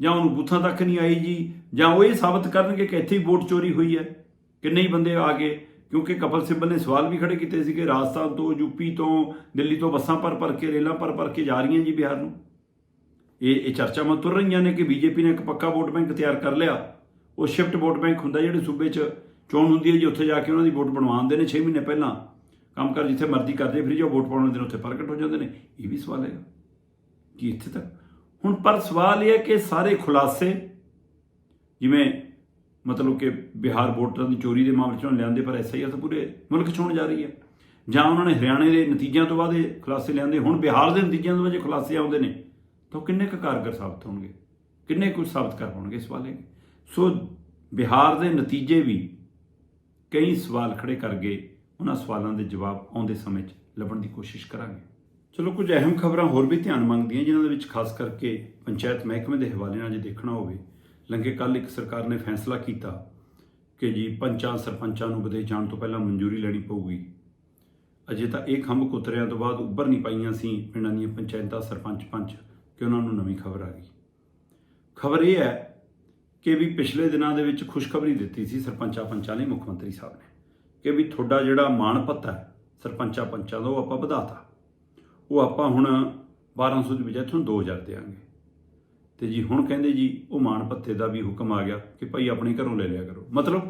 ਜਾਂ ਉਹਨੂੰ ਬੂਥਾਂ ਤੱਕ ਨਹੀਂ ਆਈ ਜੀ, ਜਾਂ ਉਹ ਇਹ ਸਾਬਤ ਕਰਨਗੇ ਕਿ ਇੱਥੇ ਹੀ ਵੋਟ ਚੋਰੀ ਹੋਈ ਹੈ ਕਿੰਨੇ ਹੀ ਬੰਦੇ ਆ ਗਏ, ਕਿਉਂਕਿ ਕਪਲ ਸਿੱਬਲ ਨੇ ਸਵਾਲ ਵੀ ਖੜੇ ਕੀਤੇ ਸੀ ਕਿ ਰਾਜਸਥਾਨ ਤੋਂ, ਯੂਪੀ ਤੋਂ, ਦਿੱਲੀ ਤੋਂ ਬੱਸਾਂ ਪਰ ਭਰ ਕੇ, ਰੇਲਾਂ ਪਰ ਭਰ ਕੇ ਜਾ ਰਹੀਆਂ ਜੀ ਬਿਹਾਰ ਨੂੰ। ਇਹ ਇਹ ਚਰਚਾਵਾਂ ਤੁਰ ਰਹੀਆਂ ਨੇ ਕਿ ਬੀਜੇਪੀ ਨੇ ਇੱਕ ਪੱਕਾ ਵੋਟ ਬੈਂਕ ਤਿਆਰ ਕਰ ਲਿਆ। ਉਹ ਸ਼ਿਫਟ ਵੋਟ ਬੈਂਕ ਹੁੰਦਾ ਜਿਹੜੇ ਸੂਬੇ 'ਚ ਚੋਣ ਹੁੰਦੀ ਹੈ ਜੀ, ਉੱਥੇ ਜਾ ਕੇ ਉਹਨਾਂ ਦੀ ਵੋਟ ਬਣਵਾਉਂਦੇ ਨੇ 6 ਮਹੀਨੇ ਪਹਿਲਾਂ। ਕੰਮ ਕਰ ਜਿੱਥੇ ਮਰਜ਼ੀ ਕਰਦੇ, ਫਿਰ ਜੋ ਵੋਟ ਪਾਉਣ ਦੇ ਦਿਨ ਉੱਥੇ ਪ੍ਰਗਟ ਹੋ ਜਾਂਦੇ ਨੇ। ਇਹ ਵੀ ਸਵਾਲ ਹੈਗਾ। ਕਿ ਇੱਥੇ ਤੱਕ? ਹੁਣ ਪਰ ਸਵਾਲ ਇਹ ਹੈ ਕਿ ਸਾਰੇ ਖੁਲਾਸੇ, ਜਿਵੇਂ ਮਤਲਬ ਕਿ ਬਿਹਾਰ ਵੋਟਰਾਂ ਦੀ ਚੋਰੀ ਦੇ ਮਾਮਲੇ 'ਚ ਉਹਨਾਂ ਲਿਆਂਦੇ, ਪਰ ਐਸਆਈਆਰ ਤਾਂ ਪੂਰੇ ਮੁਲਕ 'ਚ ਹੋਣ ਜਾ ਰਹੀ ਹੈ। ਜਾਂ ਉਹਨਾਂ ਨੇ ਹਰਿਆਣੇ ਦੇ ਨਤੀਜਿਆਂ ਤੋਂ ਬਾਅਦ ਇਹ ਖੁਲਾਸੇ ਲਿਆਂਦੇ, ਹੁਣ ਬਿਹਾਰ ਦੇ ਨਤੀਜਿਆਂ ਤੋਂ ਬਾਅਦ ਜੇ ਖੁਲਾਸੇ ਆਉਂਦੇ ਨੇ, ਤਾਂ ਉਹ ਕਿੰਨੇ ਕੁ ਕਾਰਗਰ ਸਾਬਤ ਹੋਣਗੇ? ਕਿੰਨੇ ਕੁ ਸਾਬਤ ਕਰ ਪਾਉਣਗੇ ਇਸ ਵਾਲੇ ਸੋ ਬਿਹਾਰ ਦੇ ਨਤੀਜੇ ਵੀ ਕਈ ਸਵਾਲ ਖੜੇ ਕਰ ਗਏ, ਉਹਨਾਂ ਸਵਾਲਾਂ ਦੇ ਜਵਾਬ ਆਉਂਦੇ ਸਮੇਂ 'ਚ ਲੱਭਣ ਦੀ ਕੋਸ਼ਿਸ਼ ਕਰਾਂਗੇ। ਚਲੋ ਕੁਝ ਅਹਿਮ ਖਬਰਾਂ ਹੋਰ ਵੀ ਧਿਆਨ ਮੰਗਦੀਆਂ, ਜਿਨ੍ਹਾਂ ਦੇ ਵਿੱਚ ਖਾਸ ਕਰਕੇ ਪੰਚਾਇਤ ਮਹਿਕਮੇ ਦੇ ਹਵਾਲੇ ਨਾਲ ਜੇ ਦੇਖਣਾ ਹੋਵੇ, ਲੰਘੇ ਕੱਲ ਇੱਕ ਸਰਕਾਰ ਨੇ ਫੈਸਲਾ ਕੀਤਾ ਕਿ ਜੀ ਪੰਚਾਂ ਸਰਪੰਚਾਂ ਨੂੰ ਵਿਦੇਸ਼ ਜਾਣ ਤੋਂ ਪਹਿਲਾਂ ਮਨਜ਼ੂਰੀ ਲੈਣੀ ਪਊਗੀ। ਅਜੇ ਤਾਂ ਇਹ ਖੰਭ ਕੁਤਰਿਆਂ ਤੋਂ ਬਾਅਦ ਉੱਭਰ ਨਹੀਂ ਪਾਈਆਂ ਸੀ ਪਿੰਡਾਂ ਦੀਆਂ ਪੰਚਾਇਤਾਂ ਸਰਪੰਚ ਪੰਚ, ਕਿ ਉਹਨਾਂ ਨੂੰ ਨਵੀਂ ਖਬਰ ਆ ਗਈ। ਖਬਰ ਇਹ ਹੈ ਕਿ ਵੀ ਪਿਛਲੇ ਦਿਨਾਂ ਦੇ ਵਿੱਚ ਖੁਸ਼ਖਬਰੀ ਦਿੱਤੀ ਸੀ ਸਰਪੰਚਾਂ ਪੰਚਾਂ ਲਈ ਮੁੱਖ ਮੰਤਰੀ ਸਾਹਿਬ ਨੇ, ਕਿ ਵੀ ਤੁਹਾਡਾ ਜਿਹੜਾ ਮਾਣ ਭੱਤਾ ਹੈ, ਸਰਪੰਚਾਂ ਪੰਚਾਂ ਦਾ ਉਹ ਆਪਾਂ ਵਧਾਤਾ। ਉਹ ਆਪਾਂ ਹੁਣ 1200 ਦੀ ਬਜਾਏ ਤੁਹਾਨੂੰ 2000 ਦੇਵਾਂਗੇ। ਤੇ ਜੀ ਹੁਣ ਕਹਿੰਦੇ ਜੀ, ਉਹ ਮਾਣ ਭੱਤੇ ਦਾ ਵੀ ਹੁਕਮ ਆ ਗਿਆ ਕਿ ਭਾਈ ਆਪਣੇ ਘਰੋਂ ਲੈ ਲਿਆ ਕਰੋ। ਮਤਲਬ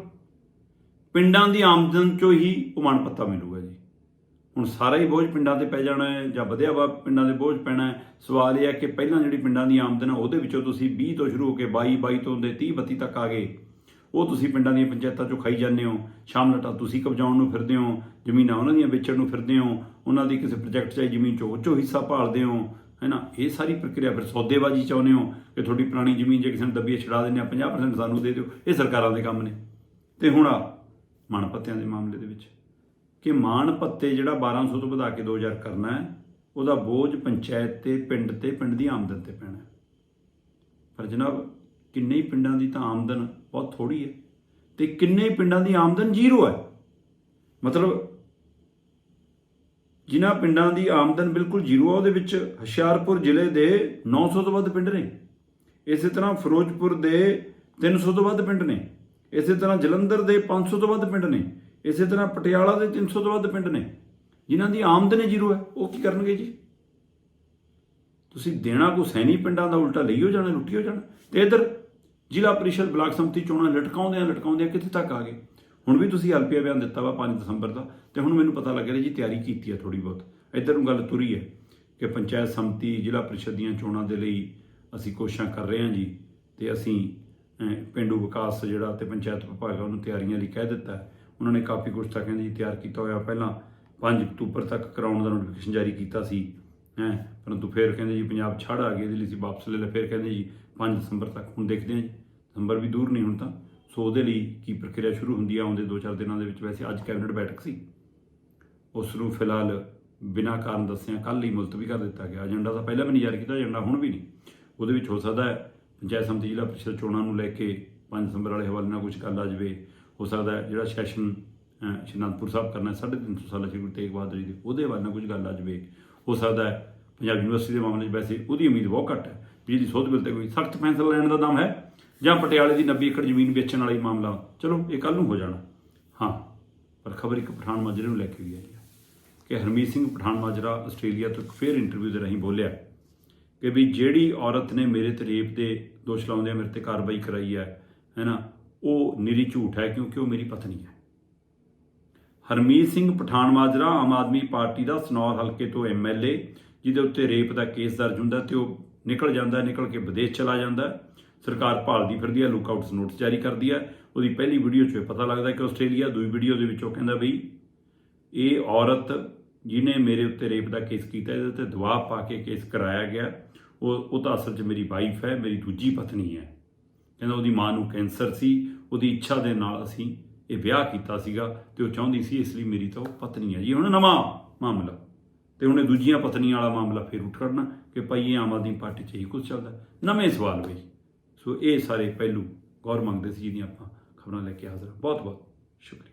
ਪਿੰਡਾਂ ਦੀ ਆਮਦਨ ਚੋਂ ਹੀ ਉਹ ਮਾਣ ਪੱਤਾ ਮਿਲੂਗਾ ਜੀ। ਹੁਣ ਸਾਰਾ ਹੀ ਬੋਝ ਪਿੰਡਾਂ ਤੇ ਪੈ ਜਾਣਾ ਹੈ ਜਾਂ ਵਧਿਆ ਵਾ ਪਿੰਡਾਂ ਦੇ ਬੋਝ ਪੈਣਾ ਹੈ। ਸਵਾਲ ਇਹ ਹੈ ਕਿ ਪਹਿਲਾਂ ਜਿਹੜੀ ਪਿੰਡਾਂ ਦੀ ਆਮਦਨ ਹੈ ਉਹਦੇ ਵਿੱਚੋਂ ਤੁਸੀਂ 20 ਤੋਂ ਸ਼ੁਰੂ ਹੋ ਕੇ 22 22 ਤੋਂ ਦੇ 30 32 ਤੱਕ ਆ ਗਏ। ਉਹ ਤੁਸੀਂ ਪਿੰਡਾਂ ਦੀਆਂ ਪੰਚਾਇਤਾਂ ਚੋਂ ਖਾਈ ਜਾਂਦੇ ਹੋ, ਸ਼ਾਮ ਲਟਾ ਤੁਸੀਂ ਕਬਜਾਉਣ ਨੂੰ ਫਿਰਦੇ ਹੋ, ਜ਼ਮੀਨਾਂ ਉਹਨਾਂ ਦੀਆਂ ਵੇਚਣ ਨੂੰ ਫਿਰਦੇ ਹੋ, ਉਹਨਾਂ ਦੀ ਕਿਸੇ ਪ੍ਰੋਜੈਕਟ 'ਚ ਜ਼ਮੀਨ 'ਚੋਂ ਉਹ 'ਚੋਂ ਹਿੱਸਾ ਭਾਲਦੇ ਹੋ, ਹੈਨਾ? ਇਹ ਸਾਰੀ ਪ੍ਰਕਿਰਿਆ ਫਿਰ ਸੌਦੇਬਾਜ਼ੀ ਚਾਹੁੰਦੇ ਹੋ ਕਿ ਤੁਹਾਡੀ ਪੁਰਾਣੀ ਜ਼ਮੀਨ ਜੇ ਕਿਸੇ ਨੂੰ ਦੱਬੀਏ ਛਡਾ ਦਿੰਦੇ ਆ 50% ਸਾਨੂੰ ਦੇ ਦਿਓ। ਇਹ ਸਰਕਾਰਾਂ ਦੇ ਕੰਮ ਨੇ। ਤੇ ਹੁਣ ਆ ਮਾਣ ਪੱਤਿਆਂ ਦੇ ਮਾਮਲੇ ਦੇ ਵਿੱਚ ਕਿ ਮਾਣ ਪੱਤੇ ਜਿਹੜਾ 1200 ਤੋਂ ਵਧਾ ਕੇ 2000 ਕਰਨਾ ਹੈ, ਉਹਦਾ ਬੋਝ ਪੰਚਾਇਤ ਤੇ ਪਿੰਡ ਤੇ, ਪਿੰਡ ਦੀ ਆਮਦਨ ਤੇ ਪੈਣਾ ਪਰ ਜਨਾਬ ਕਿੰਨੇ ਹੀ ਪਿੰਡਾਂ ਦੀ ਤਾਂ ਆਮਦਨ ਬਹੁਤ ਥੋੜੀ ਹੈ ਤੇ ਕਿੰਨੇ ਹੀ ਪਿੰਡਾਂ ਦੀ ਆਮਦਨ ਜ਼ੀਰੋ ਹੈ। ਮਤਲਬ ਜਿਨ੍ਹਾਂ ਪਿੰਡਾਂ ਦੀ ਆਮਦਨ ਬਿਲਕੁਲ ਜ਼ੀਰੋ ਹੈ, ਉਹਦੇ ਵਿੱਚ ਹੁਸ਼ਿਆਰਪੁਰ ਜ਼ਿਲ੍ਹੇ ਦੇ 900 ਤੋਂ ਵੱਧ ਪਿੰਡ ਨੇ। ਇਸੇ ਤਰ੍ਹਾਂ ਫਿਰੋਜ਼ਪੁਰ ਦੇ 300 ਤੋਂ ਵੱਧ ਪਿੰਡ ਨੇ। ਇਸੇ ਤਰ੍ਹਾਂ ਜਲੰਧਰ ਦੇ 500 ਤੋਂ ਵੱਧ ਪਿੰਡ ਨੇ। ਇਸੇ ਤਰ੍ਹਾਂ ਪਟਿਆਲਾ ਦੇ 300 ਤੋਂ ਵੱਧ ਪਿੰਡ ਨੇ। ਜਿਨ੍ਹਾਂ ਦੀ ਆਮਦਨ ਜ਼ੀਰੋ ਹੈ, ਉਹ ਕੀ ਕਰਨਗੇ ਜੀ? ਤੁਸੀਂ ਦੇਣਾ ਕੋ ਸੈਣੀ ਪਿੰਡਾਂ ਦਾ ਉਲਟਾ ਲਈਓ ਜਾਣਾ, ਲੁੱਟਿਓ ਜਾਣਾ। ਤੇ ਇਧਰ ਜ਼ਿਲ੍ਹਾ ਪਰਿਸ਼ਦ ਬਲਾਕ ਸੰਮਤੀ ਚੋਣਾਂ ਲਟਕਾਉਂਦੇ ਆ ਲਟਕਾਉਂਦੇ ਆ ਕਿੱਥੇ ਤੱਕ ਆ ਗਏ? ਹੁਣ ਵੀ ਤੁਸੀਂ ਐਲਪੀਆ ਬਿਆਨ ਦਿੱਤਾ ਵਾ 5 ਦਸੰਬਰ ਦਾ ਤੇ ਹੁਣ ਮੈਨੂੰ ਪਤਾ ਲੱਗ ਰਿਹਾ ਜੀ ਤਿਆਰੀ ਕੀਤੀ ਹੈ ਥੋੜੀ ਬਹੁਤ। ਇਧਰ ਨੂੰ ਗੱਲ ਤੁਰੀ ਹੈ ਕਿ ਪੰਚਾਇਤ ਸੰਮਤੀ ਜ਼ਿਲ੍ਹਾ ਪਰਿਸ਼ਦ ਦੀਆਂ ਚੋਣਾਂ ਦੇ ਲਈ ਅਸੀਂ ਕੋਸ਼ਿਸ਼ਾਂ ਕਰ ਰਹੇ ਹਾਂ ਜੀ ਤੇ ਅਸੀਂ ਅਹ, ਪਿੰਡੂ ਵਿਕਾਸ ਜਿਹੜਾ ਤੇ ਪੰਚਾਇਤ ਵਿਭਾਗ ਉਹਨੂੰ ਤਿਆਰੀਆਂ ਲਈ ਕਹਿ ਦਿੱਤਾ ਉਹਨਾਂ ਨੇ ਕਾਫੀ ਕੁਝ ਤਾਂ ਕਹਿੰਦੇ ਜੀ ਤਿਆਰ ਕੀਤਾ ਹੋਇਆ ਪਹਿਲਾਂ 5 ਅਕਤੂਬਰ ਤੱਕ ਕਰਾਉਣ ਦਾ ਨੋਟੀਫਿਕੇਸ਼ਨ ਜਾਰੀ ਕੀਤਾ ਸੀ ਹੈ ਪਰੰਤੂ ਫਿਰ ਕਹਿੰਦੇ ਜੀ ਪੰਜਾਬ ਛੱਡ ਆ ਗਏ ਇਹਦੇ ਲਈ ਅਸੀਂ ਵਾਪਸ ਲੈ ਲਿਆ। ਫਿਰ ਕਹਿੰਦੇ ਜੀ 5 ਦਸੰਬਰ ਤੱਕ ਹੁਣ ਦੇਖਦੇ ਹਾਂ ਜੀ। ਦਸੰਬਰ ਵੀ ਦੂਰ ਨਹੀਂ ਹੁਣ ਤਾਂ। ਸੋ ਉਹਦੇ ਲਈ ਕੀ ਪ੍ਰਕਿਰਿਆ ਸ਼ੁਰੂ ਹੁੰਦੀ ਆ? ਆਉਂਦੇ 2-4 ਦਿਨਾਂ ਦੇ ਵਿੱਚ ਵੈਸੇ ਅੱਜ ਕੈਬਨਿਟ ਬੈਠਕ ਸੀ। ਉਸ ਨੂੰ ਫਿਲਹਾਲ ਬਿਨਾਂ ਕਾਰਨ ਦੱਸਿਆ ਕੱਲ ਹੀ ਮੁਲਤਵੀ ਕਰ ਦਿੱਤਾ ਗਿਆ। ਏਜੰਡਾ ਤਾਂ ਪਹਿਲਾਂ ਵੀ ਨਹੀਂ ਜਾਰੀ ਕੀਤਾ ਏਜੰਡਾ ਹੁਣ ਵੀ ਨਹੀਂ। ਉਹਦੇ ਵਿੱਚ ਹੋ ਸਕਦਾ ਹੈ ਪੰਚਾਇਤ ਸਮਿਤੀ ਜ਼ਿਲ੍ਹਾ ਪ੍ਰੀਸ਼ਦ ਚੋਣਾਂ ਨੂੰ ਲੈ ਕੇ 5 ਦਸੰਬਰ ਵਾਲੇ ਹਵਾਲੇ ਨਾਲ ਕੁਝ ਗੱਲ ਆ ਜਾਵੇ। ਹੋ ਸਕਦਾ ਹੈ ਜਿਹੜਾ ਸੈਸ਼ਨ ਅਹ, ਸ਼੍ਰੀ ਅਨੰਦਪੁਰ ਸਾਹਿਬ ਕਰਨਾ 350 ਸਾਲਾ ਸ਼੍ਰੀ ਗੁਰੂ ਤੇਗ ਬਹਾਦਰ ਜੀ ਦੇ ਉਹਦੇ ਹਵਾਲੇ ਨਾਲ ਕੁਝ ਗੱਲ ਆ ਜਾਵੇ। ਹੋ ਸਕਦਾ ਹੈ ਪੰਜਾਬ ਯੂਨੀਵਰਸਿਟੀ ਦੇ ਮਾਮਲੇ 'ਚ ਵੈਸੇ ਉਹਦੀ ਉਮੀਦ ਬਹੁਤ ਘੱਟ ਹੈ। ਵੀ ਇਹਦੀ ਸੋਧ ਬਿੱਲ ਤੇ ਕੋਈ ਸਖਤ ਫੈਸਲਾ ਲੈਣ ਦਾ ਦਮ ਹੈ। ਜਾਂ ਪਟਿਆਲੇ ਦੀ 90 ਏਕੜ ਜ਼ਮੀਨ ਵੇਚਣ ਵਾਲਾ ਹੀ ਮਾਮਲਾ, ਚਲੋ ਇਹ ਕੱਲ ਨੂੰ ਹੋ ਜਾਣਾ। ਹਾਂ, ਪਰ ਖਬਰ ਇੱਕ ਪਠਾਨ ਮਾਜਰੇ ਨੂੰ ਲੈ ਕੇ ਵੀ ਆਈ ਹੈ ਕਿ ਹਰਮੀਤ ਸਿੰਘ ਪਠਾਨ ਮਾਜਰਾ ਆਸਟ੍ਰੇਲੀਆ ਤੋਂ ਇੱਕ ਫੇਰ ਇੰਟਰਵਿਊ ਦੇ ਰਾਹੀਂ ਬੋਲਿਆ ਕਿ ਵੀ ਜਿਹੜੀ ਔਰਤ ਨੇ ਮੇਰੇ ਤੇ ਰੇਪ ਦੇ ਦੋਸ਼ ਲਾਉਂਦੇ ਮੇਰੇ ਤੇ ਕਾਰਵਾਈ ਕਰਾਈ ਹੈ, ਹੈਨਾ, ਉਹ ਨਿਰੀ ਝੂਠ ਹੈ ਕਿਉਂਕਿ ਉਹ ਮੇਰੀ ਪਤਨੀ ਹੈ। ਹਰਮੀਤ ਸਿੰਘ ਪਠਾਨ ਮਾਜਰਾ ਆਮ ਆਦਮੀ ਪਾਰਟੀ ਦਾ ਸਨੌਰ ਹਲਕੇ ਤੋਂ ਐਮਐਲਏ ਜਿਹਦੇ ਉੱਤੇ ਰੇਪ ਦਾ ਕੇਸ ਦਰਜ ਹੁੰਦਾ ਤੇ ਉਹ ਨਿਕਲ ਜਾਂਦਾ, ਨਿਕਲ ਕੇ ਵਿਦੇਸ਼ ਚਲਾ ਜਾਂਦਾ। ਸਰਕਾਰ ਭਾਲਦੀ ਫਿਰਦੀ ਹੈ ਲੁੱਕਆਊਟਸ ਨੋਟਿਸ ਜਾਰੀ ਕਰਦੀ ਹੈ। ਉਹਦੀ ਪਹਿਲੀ ਵੀਡੀਓ 'ਚ ਇਹ ਪਤਾ ਲੱਗਦਾ ਕਿ ਆਸਟ੍ਰੇਲੀਆ ਦੂਜੀ ਵੀਡੀਓ ਦੇ ਵਿੱਚ ਉਹ ਕਹਿੰਦਾ ਬਈ ਇਹ ਔਰਤ ਜਿਹਨੇ ਮੇਰੇ ਉੱਤੇ ਰੇਪ ਦਾ ਕੇਸ ਕੀਤਾ, ਇਹਦੇ ਉੱਤੇ ਦਬਾਅ ਪਾ ਕੇ ਕੇਸ ਕਰਾਇਆ ਗਿਆ। ਉਹ ਉਹ ਤਾਂ ਅਸਲ 'ਚ ਮੇਰੀ ਵਾਈਫ ਹੈ, ਮੇਰੀ ਦੂਜੀ ਪਤਨੀ ਹੈ। ਕਹਿੰਦਾ ਉਹਦੀ ਮਾਂ ਨੂੰ ਕੈਂਸਰ ਸੀ, ਉਹਦੀ ਇੱਛਾ ਦੇ ਨਾਲ ਅਸੀਂ ਇਹ ਵਿਆਹ ਕੀਤਾ ਸੀਗਾ ਤੇ ਉਹ ਚਾਹੁੰਦੀ ਸੀ, ਇਸ ਲਈ ਮੇਰੀ ਤਾਂ ਉਹ ਪਤਨੀ ਹੈ। ਜੀ, ਹੁਣ ਨਵਾਂ ਮਾਮਲਾ। ਤੇ ਉਹਨੇ ਦੂਜੀਆਂ ਪਤਨੀਆਂ ਵਾਲਾ ਮਾਮਲਾ ਫਿਰ ਉੱਠ ਖੜਨਾ ਕਿ ਭਾਈ, ਇਹ ਆਮ ਆਦਮੀ ਪਾਰਟੀ 'ਚ ਹੀ ਕੁਝ ਚੱਲਦਾ। ਨਵੇਂ ਸਵਾਲ ਬਈ। ਸੋ ਇਹ ਸਾਰੇ ਪਹਿਲੂ ਗੌਰ ਮੰਗਦੇ ਸੀ ਜਿਹਦੀਆਂ ਆਪਾਂ ਖਬਰਾਂ ਲੈ ਕੇ ਹਾਜ਼ਰ ਬਹੁਤ ਬਹੁਤ ਸ਼ੁਕਰੀਆ।